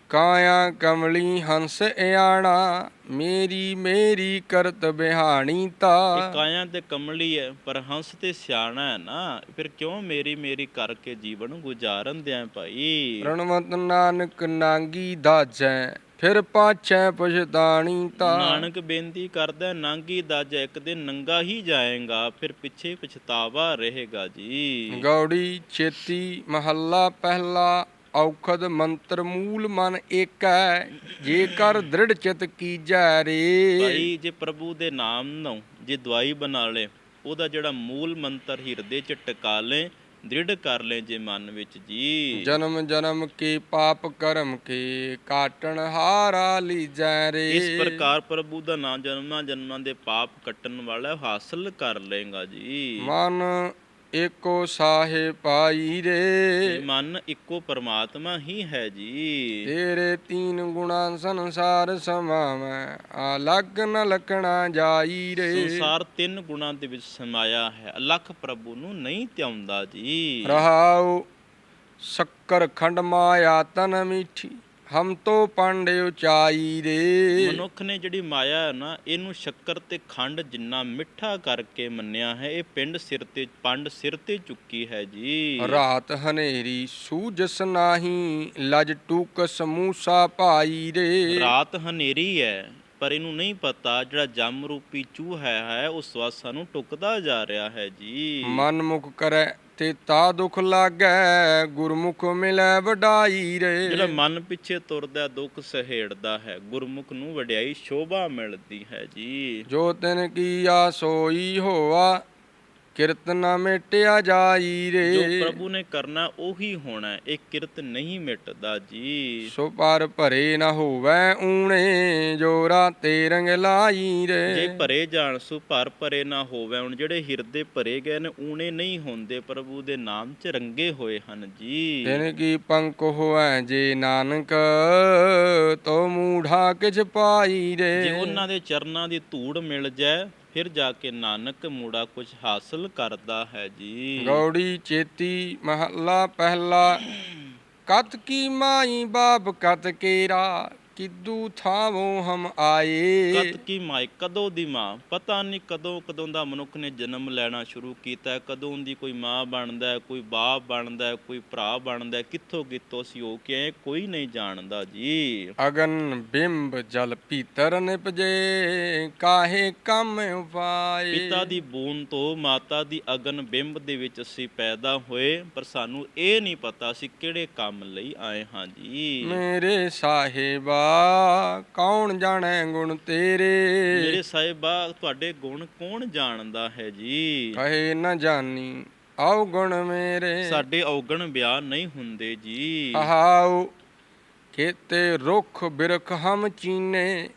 ਕਾਇਆ ਕਮਲੀ ਹੰਸ ਇਆਣਾ ਮੇਰੀ ਮੇਰੀ ਕਰਤ ਬਿਹਾਣੀ ਇਹ ਤਾ ਕਾਇਆ ਤੇ ਕਮਲੀ ਹੈ ਪਰ ਹੰਸ ਤੇ ਸਿਆਣਾ ਹੈ ਨਾ। ਫਿਰ ਕਿਉਂ ਮੇਰੀ ਮੇਰੀ ਕਰਕੇ ਜੀਵਨ ਗੁਜ਼ਾਰਨ ਦਿਆਂ ਭਾਈ? ਰਣਵਤ ਨਾਨਕ ਨਾਂਗੀ ਦਾਜੈ ਫਿਰ ਪਾਛੈ ਪੁਛਤਾਣੀ ਤਾ। ਨਾਨਕ ਬੇਨਤੀ ਕਰਦਾ ਨਾਂਗੀ ਦਾਜ ਇੱਕ ਦਿਨ ਨੰਗਾ ਹੀ ਜਾਏਗਾ ਫਿਰ ਪਿੱਛੇ ਪਛਤਾਵਾ ਰਹੇਗਾ ਜੀ। ਗੌੜੀ ਛੇਤੀ ਮਹੱਲਾ ਪਹਿਲਾ ਔਖਦ ਮੰਤਰ ਮੂਲ ਮਨ ਏਕੈ ਜੇ ਕਰ ਦ੍ਰਿੜ ਚਿਤ ਕੀਜੈ ਰੇ। ਭਾਈ ਜੇ ਪ੍ਰਭੂ ਦੇ ਨਾਮ ਨੂੰ ਜੇ ਦਵਾਈ ਬਣਾ ਲੇ ਉਹਦਾ ਜਿਹੜਾ ਮੂਲ ਮੰਤਰ ਹਿਰਦੇ ਚ ਟਿਕਾ ਲੇ ਦ੍ਰਿੜ ਕਰ ਲੈ ਜੇ ਮਨ ਵਿੱਚ ਜੀ। ਜਨਮ ਜਨਮ ਕੇ ਪਾਪ ਕਰਮ ਕੇ ਕਾਟਣ ਹਾਰਾ ਲੀਜੈ ਰੇ। ਇਸ ਪ੍ਰਕਾਰ ਪ੍ਰਭੂ ਦਾ ਨਾਮ ਜਨਮਾਂ ਜਨਮਾਂ ਦੇ ਪਾਪ ਕੱਟਣ ਵਾਲਾ ਹਾਸਲ ਕਰ ਲੇਗਾ ਜੀ। ਮਨ ਏਕੋ ਸਾਹੇ ਪਾਈ ਰੇ। ਮਨ ਇੱਕੋ ਪਰਮਾਤਮਾ ਹੀ ਹੈ ਜੀ। ਤੇਰੇ ਤੀਨ ਗੁਣਾ ਸੰਸਾਰ ਸਮਾਵੈ ਆ ਲੱਗ ਨ ਲਖਣਾ ਜਾਈ ਰੇ। ਸੰਸਾਰ ਤਿੰਨ ਗੁਣਾਂ ਦੇ ਵਿੱਚ ਸਮਾਇਆ ਹੈ ਅਲਖ ਪ੍ਰਭੂ ਨੂੰ ਨਹੀਂ ਧਿਆਉਂਦਾ ਜੀ। ਰਹਾਉ ਸ਼ੱਕਰ ਖੰਡ ਮਾਇਆ ਤਨ ਮੀਠੀ। ਹਮ ਤੋ ਪਾਂਡੇ ਉਚਾਈ ਰੇ। ਮਨੁੱਖ ਨੇ ਜਿਹੜੀ ਮਾਇਆ ਹੈ ਨਾ ਇਹਨੂੰ ਸ਼ੱਕਰ ਤੇ ਖੰਡ ਜਿੰਨਾ ਮਿੱਠਾ ਕਰਕੇ ਮੰਨਿਆ ਹੈ ਇਹ ਪਿੰਡ ਸਿਰ ਤੇ ਪੰਡ ਸਿਰ ਤੇ ਚੁੱਕੀ ਹੈ ਜੀ। ਰਾਤ ਹਨੇਰੀ ਸੂਜਸ ਨਾਹੀ ਲਜ ਟੂਕ ਸਮੂਸਾ ਭਾਈ ਰੇ। ਰਾਤ ਹਨੇਰੀ ਹੈ ਪਰ ਇਹਨੂੰ ਨਹੀਂ ਪਤਾ ਜਿਹੜਾ ਜਮ ਰੂਪੀ ਚੂਹਾ ਹੈ ਉਹ ਸਵਾਸਾਂ ਨੂੰ ਟੁਕਦਾ ਜਾ ਰਿਹਾ ਹੈ ਜੀ। ਮਨ ਮੁਖ ਕਰੈ ਤੇ ਤਾ ਦੁਖ ਲਾਗੈ ਗੁਰਮੁਖ ਮਿਲੈ ਵਡਾਈ ਜਿਹੜਾ ਰੇ ਮਨ ਪਿੱਛੇ ਤੁਰਦਾ ਦੁੱਖ ਸਹੇੜਦਾ ਹੈ ਗੁਰਮੁਖ ਨੂੰ ਵਡਿਆਈ ਸ਼ੋਭਾ ਮਿਲਦੀ ਹੈ ਜੀ। ਜੋ ਤਿਨ ਕੀਆ ਸੋਈ ਹੋਆ ਕਿਰਤ ਨਾ ਮੇਟਿਆ ਜਾਈ ਜੋ ਰੇ ਪ੍ਰਭੂ ਨੇ ਕਰਨਾ ਉਹੀ ਹੋਣਾ। ਇਹ ਕਿਰਤ ਨਹੀਂ ਮਿਟਦਾ ਜੀ। ਸੋ ਪਰ ਭਰੇ ਨਾ ਹੋਵੈ ਊਣੇ ਜੋ ਰਾਤੇ ਰੰਗ ਲਾਈ ਜੇ ਰੇ ਭਰੇ ਜਾਣ ਸੋ ਭਰ ਭਰੇ ਨਾ ਹੋਵੇ ਹੁਣ ਜਿਹੜੇ ਹਿਰਦੇ ਭਰੇ ਗਏ ਨੇ ਊਣੇ ਨਹੀਂ ਹੁੰਦੇ ਪ੍ਰਭੂ ਦੇ ਨਾਮ 'ਚ ਰੰਗੇ ਹੋਏ ਹਨ ਜੀ। ਤਿਨ ਕੀ ਪੰਕ ਹੋਐ ਜੇ ਨਾਨਕ ਤੋ ਮੂਢਾ ਕਿਛ ਪਾਈ ਜੇ ਰੇ ਉਹਨਾਂ ਦੇ ਚਰਨਾਂ ਦੀ ਧੂੜ ਮਿਲ ਜਾਏ ਫਿਰ ਜਾ ਕੇ ਨਾਨਕ ਮੂੜਾ ਕੁਝ ਹਾਸਲ ਕਰਦਾ ਹੈ ਜੀ। ਗੌੜੀ ਚੇਤੀ ਮਹੱਲਾ ਪਹਿਲਾ, ਕਤ ਕੀ ਮਾਈ ਬਾਪ ਕਤ ਕੇਰਾ। ਕਿਦੂ ਥਾਵੋ ਹਮ ਆਏ? ਕਦ ਕੀ ਮਾਈ ਕਦੋਂ ਦੀ ਮਾਂ? ਪਤਾ ਨਹੀਂ ਕਦੋਂ ਕਦੋਂ ਦਾ ਮਨੁੱਖ ਨੇ ਜਨਮ ਲੈਣਾ ਸ਼ੁਰੂ ਕੀਤਾ ਹੈ, ਕਦੋਂ ਦੀ ਕੋਈ ਮਾਂ ਬਣਦਾ ਹੈ, ਕੋਈ ਬਾਪ ਬਣਦਾ ਹੈ, ਕੋਈ ਭਰਾ ਬਣਦਾ ਹੈ, ਕਿੱਥੋਂ ਕਿੱਥੋਂ ਸੀ ਹੋ ਕੇ ਆਏ, ਕੋਈ ਨਹੀਂ ਜਾਣਦਾ ਜੀ। ਅਗਨ ਬਿੰਬ ਜਲ ਪੀਤਰ ਨਿਪਜੇ ਕਾਹੇ ਕੰਮ ਉਪਾਏ ਪਿਤਾ ਦੀ ਬੂਨ ਤੋਂ ਮਾਤਾ ਦੀ ਅਗਨ ਬਿੰਬ ਦੇ ਵਿੱਚ ਅਸੀਂ ਪੈਦਾ ਹੋਏ ਪਰ ਸਾਨੂੰ ਇਹ ਨਹੀਂ ਪਤਾ ਅਸੀਂ ਕਿਹੜੇ ਕੰਮ ਲਈ ਆਏ ਹਾਂ ਜੀ। ਮੇਰੇ ਸਾਹਿਬਾ ਕੌਣ ਜਾਣੈ ਗੁਣ ਤੇਰੇ? ਮੇਰੇ ਸਾਹਿਬਾ ਤੁਹਾਡੇ ਗੁਣ ਕੌਣ ਜਾਣਦਾ ਹੈ ਜੀ? ਕਹੇ ਨ ਜਾਣੀ ਆਉ ਗੁਣ ਮੇਰੇ। ਸਾਡੇ ਔਗਣ ਬਿਆਨ ਨਹੀਂ ਹੁੰਦੇ ਜੀ। ਆਹਾਉ ਕੇਤੇ ਰੁੱਖ ਬਿਰਖ ਹਮ ਚੀਨੇ।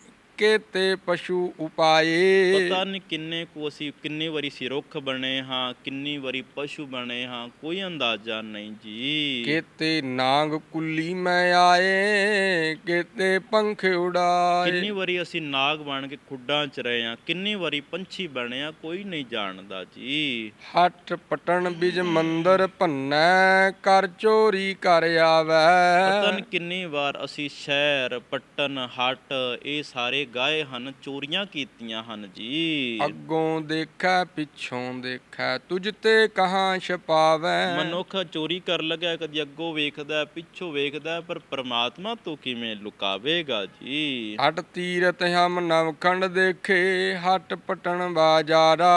ਕੇਤੇ ਪਸ਼ੂ ਉਪਾਏ। ਪਤਾ ਨਹੀਂ ਕਿੰਨੇ ਕੁ ਅਸੀਂ ਕਿੰਨੀ ਵਾਰੀ ਸੀ ਰੁੱਖ ਬਣੇ ਹਾਂ ਕਿੰਨੀ ਵਾਰੀ ਪਸ਼ੂ ਬਣੇ ਹਾਂ ਕੋਈ ਅੰਦਾਜ਼ਾ ਨਹੀਂ ਜੀ। ਕੇਤੇ ਨਾਗ ਕੁੱਲੀ ਮੈਂ ਆਏ ਕੇਤੇ ਪੰਖ ਉਡਾਏ। ਕਿੰਨੀ ਵਾਰੀ ਅਸੀਂ ਨਾਗ ਬਣ ਕੇ ਖੁੱਡਾਂ 'ਚ ਰਹੇ ਹਾਂ ਕਿੰਨੀ ਵਾਰੀ ਪੰਛੀ ਬਣੇ ਆ ਕੋਈ ਨਹੀਂ ਜਾਣਦਾ ਜੀ। ਹੱਟ ਪਟਣ ਬਿਜ ਮੰਦਰ ਭੰਨੈ ਕਰ ਚੋਰੀ ਕਰ ਆਵੈ। ਨਹੀਂ ਕਿੰਨੀ ਵਾਰ ਅਸੀਂ ਸ਼ਹਿਰ ਪੱਟਨ ਹੱਟ ਇਹ ਸਾਰੇ ਗਾਏ ਹਨ ਚੋਰੀਆਂ ਕੀਤੀਆਂ ਹਨ ਜੀ। ਅੱਗੋਂ ਦੇਖੈ ਪਿੱਛੋਂ ਦੇਖੈ ਤੁਝ ਤੇ ਕਹਾਂ ਛਪਾਵੈ। ਮਨੁੱਖ ਚੋਰੀ ਕਰ ਲੱਗਿਆ ਕਦੀ ਅੱਗੋਂ ਵੇਖਦਾ ਪਿੱਛੋਂ ਵੇਖਦਾ ਪਰ ਪ੍ਰਮਾਤਮਾ ਤੋਂ ਕਿਵੇਂ ਲੁਕਾਵੇਗਾ ਜੀ? ਹਟ ਤੀਰਤ ਹਮ ਨਵਖੰਡ ਦੇਖੇ ਹਟ ਪਟਣ ਬਾਜਾਰਾ।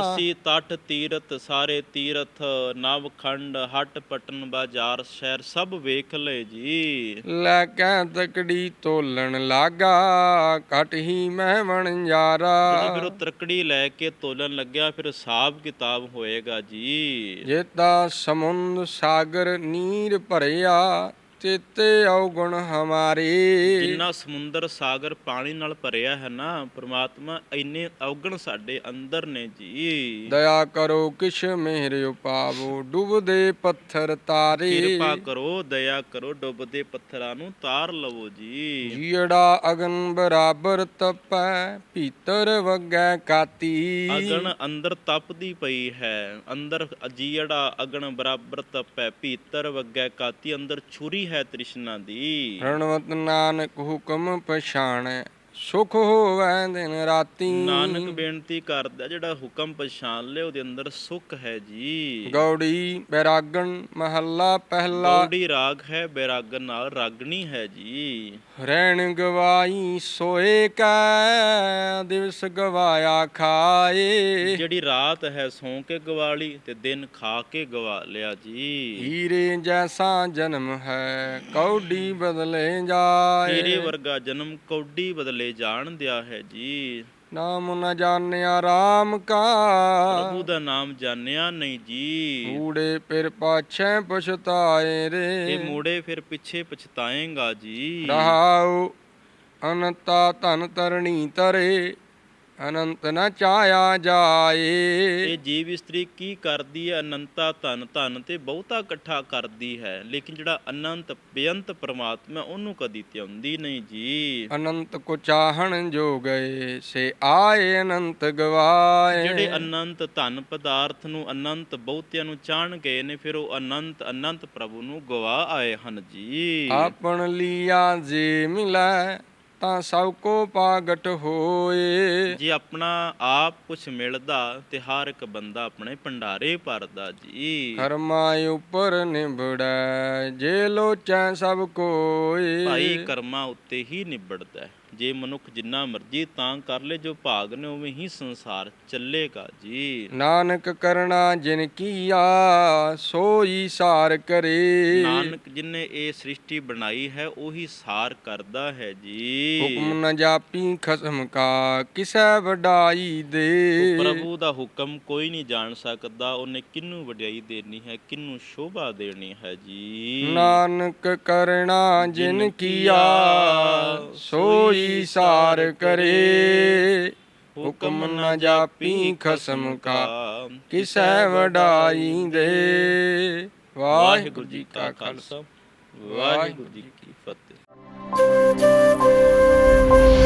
ਅਸੀਂ ਤਟ ਤੀਰਤ ਸਾਰੇ ਤੀਰਥ ਨਵਖੰਡ ਹਟ ਪਟਨ ਬਾਜ਼ਾਰ ਸ਼ਹਿਰ ਸਭ ਵੇਖ ਲਏ ਜੀ। ਲੈ ਕੇ ਤਕੜੀ ਤੋਲਣ ਲਾਗਾ ਘਟ ਹੀ ਮੈਂ ਬਣ ਜਦੋਂ ਜਾਰਾ ਫਿਰ ਉਹ ਤਰਕੜੀ ਲੈ ਕੇ ਤੋਲਣ ਲੱਗਿਆ ਫਿਰ ਹਿਸਾਬ ਕਿਤਾਬ ਹੋਏਗਾ ਜੀ। ਜੇਤਾ ਸਮੁੰਦ ਸਾਗਰ ਨੀਰ ਭਰਿਆ ਤੇਤੇ ਔਗੁਣ ਹਮਾਰੇ। ਜਿੰਨਾ ਸਮੁੰਦਰ ਸਾਗਰ ਪਾਣੀ ਨਾਲ ਭਰਿਆ ਹੈ ਨਾ ਪ੍ਰਮਾਤਮਾ ਇੰਨੇ ਔਗਣ ਸਾਡੇ ਅੰਦਰ ਨੇ ਜੀ। ਦਇਆ ਕਰੋ ਕਿਛ ਮਿਹਰ ਉਪਾਵੋ ਡੁੱਬਦੇ ਪੱਥਰ ਤਾਰੇ। ਕਿਰਪਾ ਕਰੋ ਦਇਆ ਕਰੋ ਡੁੱਬਦੇ ਪੱਥਰਾਂ ਨੂੰ ਤਾਰ ਲਵੋ ਜੀ। ਜੀੜਾ ਅਗਨ ਬਰਾਬਰ ਤਪੈ ਭੀਤਰ ਵਗੈ ਕਾਤੀ। ਅਗਣ ਅੰਦਰ ਤਪਦੀ ਪਈ ਹੈ ਅੰਦਰ ਅਜੀੜਾ ਅਗਣ ਬਰਾਬਰ ਤਪੈ ਭੀਤਰ ਵਗੈ ਕਾਤੀ ਅੰਦਰ ਛੁਰੀ ਹੈ ਤ੍ਰਿਸ਼ਨਾ ਦੀ। ਰਣਵਤ ਨਾਨਕ ਹੁਕਮ ਪਛਾਣੈ ਸੁਖ ਹੋਵੈ ਦਿਨ ਰਾਤੀ। ਨਾਨਕ ਬੇਨਤੀ ਕਰਦਾ ਜਿਹੜਾ ਹੁਕਮ ਪਛਾਣ ਲਿਆ ਉਹਦੇ ਅੰਦਰ ਸੁੱਖ ਹੈ ਜੀ। ਗੌੜੀ ਬੈਰਾਗਣ ਮਹੱਲਾ ਪਹਿਲਾ। ਗੌੜੀ ਰਾਗ ਹੈ ਬੈਰਾਗਨ ਨਾਲ ਰਾਗਣੀ ਹੈ ਜੀ। ਰਹਿਣ ਗਵਾਈ ਸੋਏ ਕੈ ਦਿਵਸ ਗਵਾਇਆ ਖਾਏ। ਜਿਹੜੀ ਰਾਤ ਹੈ ਸੌਂ ਕੇ ਗਵਾਲੀ ਤੇ ਦਿਨ ਖਾ ਕੇ ਗਵਾ ਲਿਆ ਜੀ। ਹੀਰੇ ਜੈਸਾ ਜਨਮ ਹੈ ਕੌਡੀ ਬਦਲੇ ਜਾਏ। ਤੇਰੇ ਵਰਗਾ ਜਨਮ ਕੌਡੀ ਬਦਲੇ ਜਾਣ ਦਿਆ ਹੈ ਜੀ। ਨਾਮ ਨ ਜਾਣਿਆ RAM ਕਾ। ਪ੍ਰਭੂ ਦਾ ਨਾਮ ਜਾਣਿਆ ਨਹੀਂ ਜੀ। ਊੜੇ ਫਿਰ ਪਾਛੈ ਪਛਤਾਏ ਇਹ ਰੇ ਮੂੜੇ ਫਿਰ ਪਿੱਛੇ ਪਛਤਾਏਗਾ ਜੀ। ਰਹਾਉ ਅਨੰਤਾ ਧਨ ਤਰਣੀ ਤਰੇ ਅਨੰਤ ਨ ਚਾਇਆ ਜਾਏ। ਇਹ ਜੀਵ ਇਸਤਰੀ ਕੀ ਕਰਦੀ ਹੈ? ਅਨੰਤਾ ਧਨ ਧਨ ਤੇ ਬਹੁਤਾ ਇਕੱਠਾ ਕਰਦੀ ਹੈ। ਲੇਕਿਨ ਜਿਹੜਾ ਅਨੰਤ ਬੇਅੰਤ ਪ੍ਰਮਾਤਮਾ ਉਹਨੂੰ ਕਦੀ ਧਿਆਉਂਦੀ ਨਹੀਂ ਜੀ। ਅਨੰਤ ਕੋ ਚਾਹਣ ਜੋ ਗਏ ਸੇ ਆਏ ਅਨੰਤ ਗਵਾਏ। ਜਿਹੜੇ ਅਨੰਤ ਧਨ ਪਦਾਰਥ ਨੂੰ ਅਨੰਤ ਬਹੁਤਿਆਂ ਨੂੰ ਚਾਣ ਗਏ ਨੇ ਫਿਰ ਉਹ ਅਨੰਤ ਅਨੰਤ ਪ੍ਰਭੂ ਨੂੰ ਗਵਾ ਆਏ ਹਨ ਜੀ। ਆਪਣ ਲੀਆ ਜੇ ਮਿਲੈ ਤਾਂ ਸਭ ਕੋ ਪਾਗਟ ਹੋਏ। ਜੇ ਆਪਣਾ ਆਪ ਕੁਝ ਮਿਲਦਾ ਤੇ ਹਰ ਇੱਕ ਬੰਦਾ ਆਪਣੇ ਭੰਡਾਰੇ ਭਰਦਾ ਜੀ। ਕਰਮਾ ਉਪਰ ਨਿਬੜੈ ਜੇ ਲੋਚੈ ਸਭ ਕੋਏ। ਭਾਈ ਕਰਮਾਂ ਉੱਤੇ ਹੀ ਨਿਬੜਦਾ ਹੈ। ਜੇ ਮਨੁੱਖ ਜਿੰਨਾ ਮਰਜ਼ੀ ਤਾਂ ਕਰ ਲੇ ਜੋ ਭਾਗ ਨੇ ਉਵੇਂ ਹੀ ਸੰਸਾਰ ਚੱਲੇਗਾ ਜੀ। ਨਾਨਕ ਕਰਣਾ ਜਿਨ ਕੀਆ ਸੋਈ ਸਾਰ ਕਰੇ। ਨਾਨਕ ਜਿਨੇ ਇਹ ਸ੍ਰਿਸ਼ਟੀ ਬਣਾਈ ਹੈ ਉਹੀ ਸਾਰ ਕਰਦਾ ਹੈ ਜੀ। ਹੁਕਮ ਨ ਜਾਪੀ ਖਸਮ ਕਾ ਕਿਸੈ ਵਡਾਈ ਦੇ। ਪ੍ਰਭੂ ਦਾ ਹੁਕਮ ਕੋਈ ਨਹੀਂ ਜਾਣ ਸਕਦਾ ਉਹਨੇ ਕਿੰਨੂੰ ਵਡਿਆਈ ਦੇਣੀ ਹੈ ਕਿੰਨੂੰ ਸ਼ੋਭਾ ਦੇਣੀ ਹੈ ਜੀ। ਨਾਨਕ ਕਰਣਾ ਜਿਨ ਕੀਆ ਸੋਈ ਸਾਰ ਕਰੇ। ਹੁਕਮ ਨ ਜਾਪੀ ਖਸਮ ਕਾ। ਕਿਸੈ ਵਡਾਈ ਦੇ। ਵਾਹਿਗੁਰੂ ਜੀ ਕਾ ਖਾਲਸਾ। ਵਾਹਿਗੁਰੂ ਜੀ ਕੀ ਫਤਿਹ।